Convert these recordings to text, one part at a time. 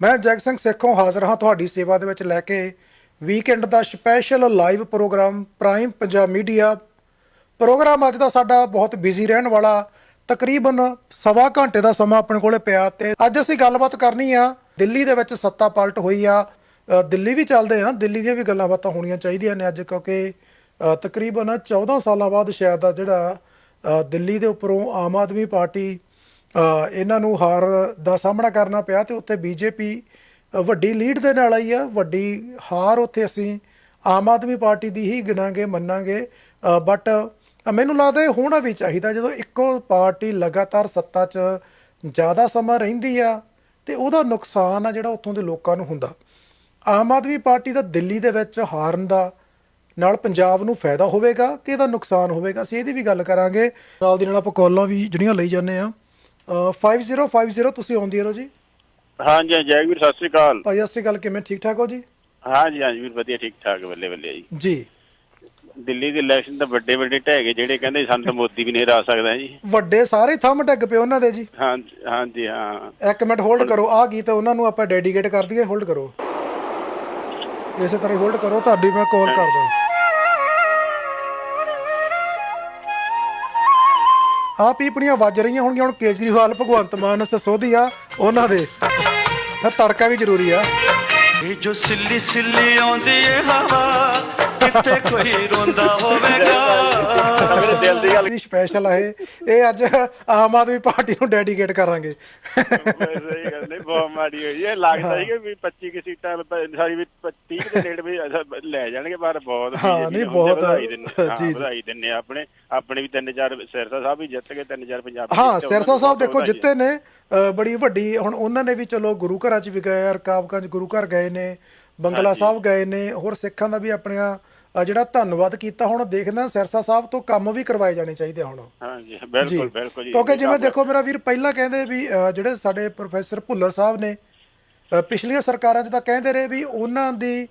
ਮੈਂ ਜੈਗ ਸਿੰਘ ਸੇਖੋਂ ਹਾਜ਼ਰ ਹਾਂ ਤੁਹਾਡੀ ਸੇਵਾ ਦੇ ਵਿੱਚ ਲੈ ਕੇ। ਵੀਕਐਂਡ ਦਾ special live program prime Punjab media program ਅੱਜ ਦਾ ਸਾਡਾ ਬਹੁਤ ਬਿਜ਼ੀ ਰਹਿਣ ਵਾਲਾ। ਤਕਰੀਬਨ ਸਵਾ ਘੰਟੇ ਦਾ ਸਮਾਂ ਆਪਣੇ ਕੋਲੇ ਪਿਆ ਤੇ ਅੱਜ ਅਸੀਂ ਗੱਲਬਾਤ ਕਰਨੀ ਆ। ਦਿੱਲੀ ਦੇ ਵਿੱਚ ਸੱਤਾ ਪਲਟ ਹੋਈ ਆ। ਦਿੱਲੀ ਵੀ ਚੱਲਦੇ ਆ। ਦਿੱਲੀ ਦੀਆਂ ਵੀ ਗੱਲਾਂ ਬਾਤਾਂ ਹੋਣੀਆਂ ਚਾਹੀਦੀਆਂ ਨੇ ਅੱਜ ਕਿਉਂਕਿ ਤਕਰੀਬਨ 14 ਸਾਲਾਂ ਬਾਅਦ ਸ਼ਾਇਦ ਆ ਜਿਹੜਾ ਦਿੱਲੀ ਦੇ ਉੱਪਰੋਂ ਆਮ ਆਦਮੀ ਪਾਰਟੀ ਇਹਨਾਂ ਨੂੰ ਹਾਰ ਦਾ ਸਾਹਮਣਾ ਕਰਨਾ ਪਿਆ ਤੇ ਉੱਥੇ ਬੀਜੇਪੀ ਵੱਡੀ ਲੀਡ ਦੇ ਨਾਲ ਆਈ ਆ। ਵੱਡੀ ਹਾਰ ਉੱਥੇ ਅਸੀਂ Aam Aadmi party the he ਗਿਣਾਂਗੇ, ਮੰਨਾਂਗੇ। But ਮੈਨੂੰ ਲੱਗਦਾ ਇਹ ਹੋਣਾ ਵੀ ਚਾਹੀਦਾ ਜਦੋਂ ਇੱਕੋ ਪਾਰਟੀ ਲਗਾਤਾਰ ਸੱਤਾ 'ਚ ਜ਼ਿਆਦਾ ਸਮਾਂ ਰਹਿੰਦੀ ਆ ਤੇ ਉਹਦਾ ਨੁਕਸਾਨ ਆ ਜਿਹੜਾ ਉੱਥੋਂ ਦੇ ਲੋਕਾਂ ਨੂੰ ਹੁੰਦਾ। ਆਮ ਆਦਮੀ ਪਾਰਟੀ ਦਾ ਦਿੱਲੀ ਦੇ ਵਿੱਚ ਹਾਰਨ ਦਾ ਨਾਲ ਪੰਜਾਬ ਨੂੰ ਫਾਇਦਾ ਹੋਵੇਗਾ ਕਿ ਇਹਦਾ ਨੁਕਸਾਨ ਹੋਵੇਗਾ? ਅਸੀਂ ਇਹਦੀ ਵੀ ਗੱਲ ਕਰਾਂਗੇ। ਨਾਲ ਦੀ ਨਾਲ ਆਪਾਂ ਕਾਲਾਂ ਵੀ ਜਿਹੜੀਆਂ ਲਈ ਜਾਂਦੇ ਆ। 5050 ਤੁਸੀਂ ਆਉਂਦੀ ਰਹੋ ਜੀ। ਹਾਂਜੀ ਹਾਂਜੀ ਜੈਗਵੀਰ ਸਤਿ ਸ੍ਰੀ ਅਕਾਲ। ਭਾਈ ਅਸੀਂ ਗੱਲ ਕਿਵੇਂ ਠੀਕ ਠਾਕ ਹੋ ਜੀ? ਹਾਂਜੀ ਹਾਂਜੀ ਵੀਰ ਵਧੀਆ ਠੀਕ ਠਾਕ ਬੱਲੇ ਬੱਲੇ ਜੀ। ਜੀ। ਦਿੱਲੀ ਦੇ ਇਲੈਕਸ਼ਨ ਤਾਂ ਵੱਡੇ ਵੱਡੇ ਢਹਿ ਗਏ ਜਿਹੜੇ ਕਹਿੰਦੇ ਸਾਨੂੰ ਤਾਂ ਮੋਦੀ ਵੀ ਨਹੀਂ ਹਰਾ ਸਕਦਾ ਜੀ। ਵੱਡੇ ਸਾਰੇ ਥੰਮ ਡੱਗ ਪਏ ਉਹਨਾਂ ਦੇ ਜੀ। ਹਾਂਜੀ ਹਾਂਜੀ ਹਾਂ। ਇੱਕ ਮਿੰਟ ਹੋਲਡ ਕਰੋ ਆਹ ਗੀਤ ਉਹਨਾਂ ਨੂੰ ਆਪਾਂ ਡੈਡੀਕੇਟ ਕਰ ਦਈਏ ਹੋਲਡ ਕਰੋ। ਇਸੇ ਤਰ੍ਹਾਂ ਹੋਲਡ ਕਰੋ ਤੁਹਾਡੀ ਮੈਂ ਕਾਲ ਕਰ ਆ ਪੀਪਣੀਆਂ ਵੱਜ ਰਹੀਆਂ ਹੋਣਗੀਆਂ। ਹੁਣ ਕੇਜਰੀਵਾਲ, ਭਗਵੰਤ ਮਾਨ ਸਸੋਧੀਆ ਉਹਨਾਂ ਦੇ। ਇਹ ਤੜਕਾ ਵੀ ਜ਼ਰੂਰੀ ਆ। ਇਹ ਜੋ ਸਿੱਲੀ ਸਿੱਲੀ ਆਉਂਦੀ ਏ ਹਵਾ ਕਿਤੇ ਕੋਈ ਰੋਂਦਾ ਹੋਵੇਗਾ। ਮੇਰੇ ਦਿਲ ਦੀ ਗੱਲ ਵੀ ਸਪੈਸ਼ਲ ਆ ਇਹ। ਇਹ ਅੱਜ ਆਮ ਆਦਮੀ ਪਾਰਟੀ ਨੂੰ ਡੈਡੀਕੇਟ ਕਰਾਂਗੇ। ਸਹੀ ਗੱਲ ਨਹੀਂ ਬਹੁਤ ਮਾੜੀ ਹੋਈ। ਇਹ ਲੱਗਦਾ ਸੀ ਕਿ ਵੀ 25 ਕੀ ਸੀਟਾਂ ਸਾਰੀ ਵੀ 30 ਦੇ ਨੇੜੇ ਵੀ ਲੈ ਜਾਣਗੇ ਪਰ ਬਹੁਤ ਹਾਂ, ਨਹੀਂ, ਬਹੁਤ, ਜੀ, ਜੀ। ਵਧਾਈ ਦਿੰਨੇ ਆਪਣੇ ਆਪਣੇ ਵੀ ਤਿੰਨ ਚਾਰ ਸਿਰਸਾ ਸਾਹਿਬ ਵੀ ਜਿੱਤ ਗਏ ਤਿੰਨ ਚਾਰ ਪੰਜਾਬ ਹਾਂ ਸਿਰਸਾ ਸਾਹਿਬ ਦੇਖੋ ਜਿੱਤੇ ਨੇ ਬੜੀ ਵੱਡੀ ਹੁਣ ਉਹਨਾਂ ਨੇ ਵੀ ਚਲੋ ਗੁਰੂ ਘਰਾਂ 'ਚ ਵੀ ਗਏ ਰਕਾਬਗੰਜ ਗੁਰੂ ਘਰ ਗਏ ਨੇ ਬੰਗਲਾ ਸਾਹਿਬ ਗਏ ਨੇ ਹੋਰ ਸਿੱਖਾਂ ਦਾ ਵੀ ਆਪਣੀਆਂ ਜਿਹੜਾ ਧੰਨਵਾਦ ਕੀਤਾ ਹੁਣ ਦੇਖਦਾ ਸਿਰਸਾ ਸਾਹਿਬ ਤੋਂ ਕੰਮ ਵੀ ਕਰਵਾਏ ਜਾਣੇ ਚਾਹੀਦੇ ਹੁਣ। ਹਾਂਜੀ ਬਿਲਕੁਲ ਬਿਲਕੁਲ ਜੀ ਕਿਉਂਕਿ ਜਿਵੇਂ ਦੇਖੋ ਮੇਰਾ ਵੀਰ ਪਹਿਲਾਂ ਕਹਿੰਦੇ ਵੀ ਜਿਹੜੇ ਸਾਡੇ ਪ੍ਰੋਫੈਸਰ ਭੁੱਲਰ ਸਾਹਿਬ ਨੇ ਪਿਛਲੀਆਂ ਸਰਕਾਰਾਂ 'ਚ ਤਾਂ ਕਹਿੰਦੇ ਰਹੇ ਵੀ ਉਹਨਾਂ ਦੀ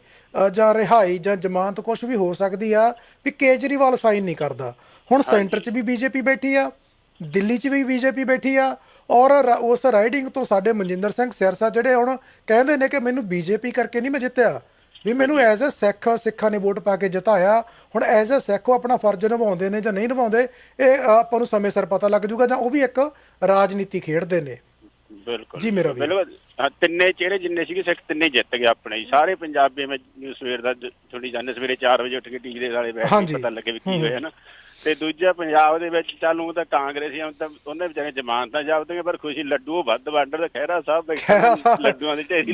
ਜਾਂ ਰਿਹਾਈ ਜਾਂ ਜ਼ਮਾਨਤ ਕੁਝ ਵੀ ਹੋ ਸਕਦੀ ਆ ਵੀ ਕੇਜਰੀਵਾਲ ਸਾਈਨ ਨਹੀਂ ਕਰਦਾ। ਹੁਣ ਸੈਂਟਰ 'ਚ ਵੀ ਬੀਜੇਪੀ ਬੈਠੀ ਆ ਦਿੱਲੀ 'ਚ ਵੀ ਬੀਜੇਪੀ ਬੈਠੀ ਆ ਔਰ ਉਸ ਰਾਈਡਿੰਗ ਤੋਂ ਸਾਡੇ ਮਨਜਿੰਦਰ ਸਿੰਘ ਸਿਰਸਾ ਜਿਹੜੇ ਹੁਣ ਕਹਿੰਦੇ ਨੇ ਕਿ ਮੈਨੂੰ ਬੀਜੇਪੀ ਕਰਕੇ ਨਹੀਂ ਮੈਂ ਜਿੱਤਿਆ। ਵੀ ਮੈਨੂੰ ਐਜ਼ ਅ ਸਿੱਖ ਸਿੱਖਾਂ ਨੇ ਵੋਟ ਪਾ ਕੇ ਜਿਤਾਇਆ ਹੁਣ ਐਜ਼ ਅ ਸਿੱਖ ਉਹ ਆਪਣਾ ਫਰਜ਼ ਨਿਭਾਉਂਦੇ ਨੇ ਜਾਂ ਨਹੀਂ ਨਿਭਾਉਂਦੇ ਇਹ ਆਪਾਂ ਨੂੰ ਸਮੇਂ ਸਿਰ ਪਤਾ ਲੱਗ ਜਾਊਗਾ ਜਾਂ ਉਹ ਵੀ ਇੱਕ ਰਾਜਨੀਤੀ ਖੇਡਦੇ ਨੇ ਬਿਲਕੁਲ ਜੀ ਮੇਰਾ। ਬਿਲਕੁਲ ਤਿੰਨੇ ਚਿਹਰੇ ਜਿੰਨੇ ਸੀਗੇ ਸਿੱਖ ਤਿੰਨੇ ਜਿੱਤ ਗਏ ਆਪਣੇ। ਸਾਰੇ ਪੰਜਾਬੀ ਮੈਂ ਸਵੇਰ ਦਾ ਥੋੜੀ ਜਾਂਦੇ ਸਵੇਰੇ 4 ਵਜੇ ਉੱਠ ਕੇ ਟੀਵੀ ਦੇ ਸਾਲੇ ਬੈਠ। ਕੇ ਪਤਾ ਲੱਗੇ ਵੀ ਕੀ ਹੋਇਆ ਨਾ ਤੇ ਦੂਜਾ ਪੰਜਾਬ ਦੇ ਵਿੱਚ ਚੱਲ ਉਹ ਤਾਂ ਕਾਂਗਰਸੀ ਹੁਣ ਤਾਂ ਉਹਨੇ ਵਿਚਾਰੇ ਜ਼ਮਾਨਤਾਂ ਜਾਪਦੀਆਂ ਪਰ ਖੁਸ਼ੀ ਲੱਡੂ ਉਹ ਵੱਧ ਵੰਡਰ ਤੇ ਖਹਿਰਾ ਸਾਹਿਬ ਖਹਿਰਾ ਸਾਹਿਬ। ਲੱਡੂਆਂ ਦੀ ਢੇਰੀ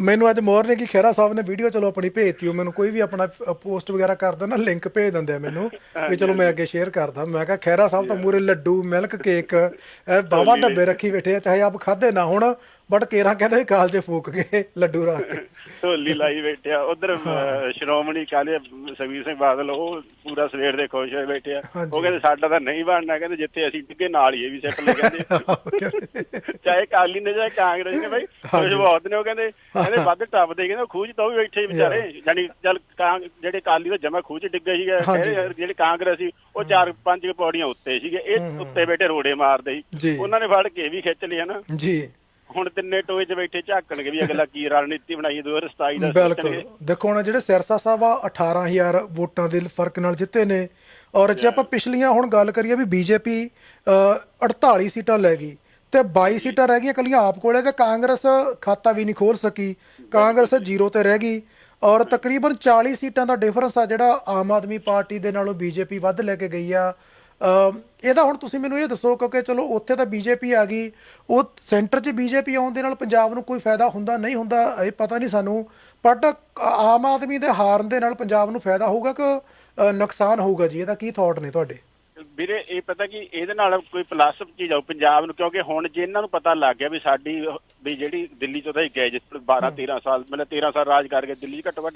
ਮੈਨੂੰ ਅੱਜ ਮੋਰਨਿੰਗ ਕੀ ਖੇਰਾ ਸਾਹਿਬ ਨੇ ਵੀਡੀਓ ਚਲੋ ਆਪਣੀ ਭੇਜਤੀ ਉਹ ਮੈਨੂੰ ਕੋਈ ਵੀ ਆਪਣਾ ਪੋਸਟ ਵਗੈਰਾ ਕਰਦਾ ਨਾ ਲਿੰਕ ਭੇਜ ਦਿੰਦੇ ਆ ਮੈਨੂੰ ਵੀ ਚਲੋ ਮੈਂ ਅੱਗੇ ਸ਼ੇਅਰ ਕਰਦਾ। ਮੈਂ ਕਿਹਾ ਖੈਰਾ ਸਾਹਿਬ ਤਾਂ ਮੂਰੇ ਲੱਡੂ ਮਿਲਕ ਕੇਕ ਇਹ ਬਾਵਾ ਡੱਬੇ ਰੱਖੀ ਬੈਠੇ ਆ ਚਾਹੇ ਆਪ ਖਾਦੇ ਨਾ ਹੁਣ ਬਟ ਕੇਰਾ ਕਹਿੰਦਾ ਵੀ ਕਾਲਜੇ ਫੂਕ ਕੇ ਲੱਡੂ ਰੱਖ ਕੇ। ਢੋਲੀ ਲਾਈ ਬੈਠਿਆ ਉਧਰ ਸ਼੍ਰੋਮਣੀ ਕਾਲੇ ਸੁਖਬੀਰ ਸਿੰਘ ਬਾਦਲ ਉਹ ਪੂਰਾ ਸਵੇਰ ਦੇ ਖੁਸ਼ ਹੋਏ ਬੈਠੇ ਆ। ਹਾਂਜੀ। ਉਹ ਕਹਿੰਦੇ ਸਾਡਾ ਤਾਂ ਨਹੀਂ ਬਣਨਾ। ਕਹਿੰਦੇ ਜਿੱਥੇ ਅਸੀਂ ਡਿੱਗੇ ਨਾਲ ਹੀ ਇਹ ਵੀ ਸਿੱਟ ਲੈ ਕਹਿੰਦੇ। ਚਾਹੇ ਕਾਲੀ ਨੇ ਚਾਹੇ ਕਾਂਗਰਸ ਨੇ ਬਾਈ ਕੁਝ ਬਹੁਤ ਨੇ ਉਹ ਕਹਿੰਦੇ। ਕਹਿੰਦੇ ਵੱਧ ਟੱਪਦੇ ਕਹਿੰਦੇ ਖੂਜ ਤੋਂ ਵੀ ਬੈਠੇ ਵਿਚਾਰੇ। ਜਾਨੀ ਚੱਲ ਜਿਹੜੇ ਕਾਲੀ ਦਾ ਜਮਾ ਖੂਜ ਡਿੱਗੇ ਸੀਗੇ ਜਿਹੜੇ ਕਾਂਗਰਸ ਸੀ ਉਹ ਚਾਰ ਪੰਜ ਪੌੜੀਆਂ ਉੱਤੇ ਸੀਗੇ। ਇਹ ਉੱਤੇ ਬੈਠੇ ਰੋੜੇ ਮਾਰਦੇ। ਸੀ। ਉਹਨਾਂ ਨੇ ਫੜ ਕੇ ਇਹ ਵੀ ਖਿੱਚ ਲਿਆ ਨਾ। ਜੀ। ਹੁਣ ਤਿੰਨੇ ਟੋਏ 'ਚ ਬੈਠੇ ਝਾਕਣਗੇ ਵੀ ਅਗਲਾ ਕੀ ਰਣਨੀਤੀ ਬਣਾਈ 2027 ਦਾ ਬਿਲਕੁਲ। ਦੇਖੋ ਹੁਣ ਜਿਹੜੇ ਸਿਰਸਾ ਸਾਹਿਬ ਆ 18000 ਵੋਟਾਂ ਦੇ ਫ਼ਰਕ ਨਾਲ ਜਿੱਤੇ ਨੇ ਔਰ ਜੇ ਆਪਾਂ ਪਿਛਲੀਆਂ ਹੁਣ ਗੱਲ ਕਰੀਏ ਵੀ ਬੀਜੇਪੀ 48 ਸੀਟਾਂ ਲੈ ਗਈ ਤੇ 22 ਸੀਟਾਂ ਰਹਿ ਗਈਆਂ ਕੱਲੀਆਂ ਆਪ ਕੋਲੇ ਤੇ ਕਾਂਗਰਸ ਖਾਤਾ ਵੀ ਨਹੀਂ ਖੋਲ ਸਕੀ। ਕਾਂਗਰਸ ਜ਼ੀਰੋ ਤੇ ਰਹਿ ਗਈ ਔਰ ਤਕਰੀਬਨ 40 ਸੀਟਾਂ ਦਾ ਡਿਫਰੈਂਸ ਆ ਜਿਹੜਾ ਆਮ ਆਦਮੀ ਪਾਰਟੀ ਦੇ ਨਾਲੋਂ ਬੀਜੇਪੀ ਵੱਧ ਲੈ ਕੇ ਗਈ ਆ। ਇਹਦਾ ਹੁਣ ਤੁਸੀਂ ਮੈਨੂੰ ਇਹ ਦੱਸੋ ਕਿਉਂਕਿ ਚਲੋ ਉੱਥੇ ਤਾਂ ਬੀਜੇਪੀ ਆ ਗਈ, ਉਹ ਸੈਂਟਰ 'ਚ ਬੀਜੇਪੀ ਆਉਣ ਦੇ ਨਾਲ ਪੰਜਾਬ ਨੂੰ ਕੋਈ ਫਾਇਦਾ ਹੁੰਦਾ ਨਹੀਂ ਹੁੰਦਾ ਇਹ ਪਤਾ ਨਹੀਂ ਸਾਨੂੰ ਬਟ ਆਮ ਆਦਮੀ ਦੇ ਹਾਰਨ ਦੇ ਨਾਲ ਪੰਜਾਬ ਨੂੰ ਫਾਇਦਾ ਹੋਊਗਾ ਕਿ ਨੁਕਸਾਨ ਹੋਊਗਾ ਜੀ? ਇਹਦਾ ਕੀ ਥਾਟ ਨੇ ਤੁਹਾਡੇ? ਵੀਰੇ ਇਹ ਪਤਾ ਕਿ ਇਹਦੇ ਨਾਲ ਕੋਈ ਪਲੱਸ ਚੀਜ਼ ਆਉ ਪੰਜਾਬ ਨੂੰ ਕਿਉਂਕਿ ਹੁਣ ਜੇ ਇਹਨਾਂ ਨੂੰ ਪਤਾ ਲੱਗ ਗਿਆ ਵੀ ਸਾਡੀ ਵੀ ਜਿਹੜੀ ਦਿੱਲੀ ਚੋਂ ਤਾਂ ਹੀ ਗਏ ਜਿਸ 12 13 ਸਾਲ ਮਤਲਬ 13 ਸਾਲ ਰਾਜ ਕਰਕੇ ਦਿੱਲੀ ਘੱਟੋ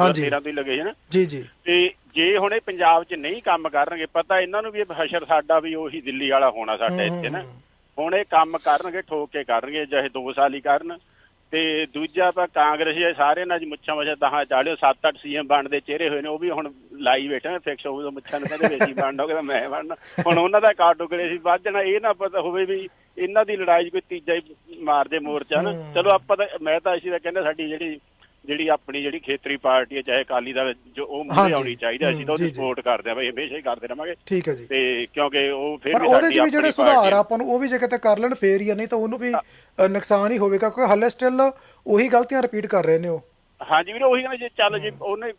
ਹਾਂਜੀ। 13 ਤੋਂ ਹੀ ਲੱਗੇ ਸੀ ਨਾ। ਜੀ ਜੀ। ਤੇ ਜੇ ਹੁਣ ਇਹ ਪੰਜਾਬ 'ਚ ਨਹੀਂ ਕੰਮ ਕਰਨਗੇ ਪਤਾ ਇਹਨਾਂ ਨੂੰ ਵੀ ਇਹ ਹਸ਼ਰ ਸਾਡਾ ਵੀ ਉਹੀ ਦਿੱਲੀ ਵਾਲਾ ਹੋਣਾ ਸਾਡਾ ਇੱਥੇ ਨਾ। ਹੁਣ ਇਹ ਕੰਮ ਕਰਨਗੇ ਠੋਕ ਕੇ ਕਰਨਗੇ ਚਾਹੇ 2 ਸਾਲ ਹੀ ਕਰਨ। ਤੇ ਦੂਜਾ ਆਪਾਂ ਕਾਂਗਰਸੀ ਸਾਰੇ ਨਾਲ ਮੁੱਛਾਂ ਮੁੱਛਾਂ ਦਹਾਂ ਚਾੜਿਓ ਸੱਤ ਅੱਠ ਸੀਐਮ ਬਣਦੇ ਚਿਹਰੇ ਹੋਏ ਨੇ ਉਹ ਵੀ ਹੁਣ ਲਾਈ ਬੈਠੇ ਨੇ ਫਿਕਸ ਹੋ ਗਏ ਮੁੱਛਾਂ ਨੂੰ ਕਹਿੰਦੇ ਵੇਚੀ ਬਣਨਾ ਕਹਿੰਦਾ ਮੈਂ ਬਣਨਾ। ਹੁਣ ਉਹਨਾਂ ਦਾ ਕਾਟੋ ਕਰੇ ਸੀ ਵੱਧ ਜਾਣਾ ਇਹ ਨਾ ਪਤਾ ਹੋਵੇ ਵੀ ਇਹਨਾਂ ਦੀ ਲੜਾਈ ਕੋਈ ਤੀਜਾ ਹੀ ਮਾਰ ਦੇ ਮੋਰਚਾ ਨਾ। ਚਲੋ ਆਪਾਂ ਤਾਂ ਮੈਂ ਤਾਂ ਅਸੀਂ ਤਾਂ ਕਹਿੰਦਾ ਸਾਡੀ ਜਿਹੜੀ ਜਿਹੜੀ ਆਪਣੀ ਜਿਹੜੀ ਖੇਤਰੀ ਪਾਰਟੀ ਹੈ ਚਾਹੇ ਅਕਾਲੀ ਦਲ ਜੋ ਉਹ ਹਾਂਜੀ। ਆਉਣੀ ਚਾਹੀਦੀ ਹੈ, ਅਸੀਂ ਤਾਂ ਉਹਦੀ। ਸਪੋਰਟ ਕਰਦੇ ਆ ਬਈ ਹਮੇਸ਼ਾ ਹੀ ਕਰਦੇ ਰਵਾਂਗੇ ਠੀਕ ਹੈ ਜੀ ਤੇ ਕਿਉਂਕਿ ਉਹ ਫਿਰ ਵੀ ਉਹਦੇ ਸਾਡੀ ਵੀ ਜਿਹੜੇ ਆਪਣੀ ਸੁਧਾਰ। ਆਪਾਂ ਨੂੰ ਉਹ ਵੀ ਜੇ ਕਿਤੇ ਕਰ ਲੈਣ ਫੇਰ ਹੀ ਨਹੀਂ ਤਾਂ ਉਹਨੂੰ ਵੀ ਨੁਕਸਾਨ ਹੀ ਹੋਵੇਗਾ ਕਿਉਂਕਿ ਹੱਲੇ ਸਟਿਲ ਉਹੀ ਗਲਤੀਆਂ ਰਿਪੀਟ ਕਰ ਰਹੇ ਨੇ ਉਹ ਹਾਂਜੀ ਵੀਰੇ ਉਹੀ ਕਹਿੰਦੇ ਜੇ ਚੱਲ ਜੇ ਉਹਨੇ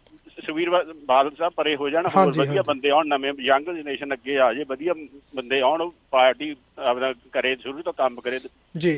ਬਾ- ਬਾਦਲ ਸਾਹਿਬ ਪਰੇ ਹੋ ਜਾਣ ਹੋਰ ਵਧੀਆ। ਬੰਦੇ ਆਉਣ ਨਵੇਂ ਯੰਗ ਜਨਰੇਸ਼ਨ ਅੱਗੇ ਆ ਜੇ ਵਧੀਆ ਬੰਦੇ ਆਉਣ ਪਾਰਟੀ ਆਪਣਾ ਕਰੇ ਸ਼ੁਰੂ ਤੋਂ ਕੰਮ ਕਰੇ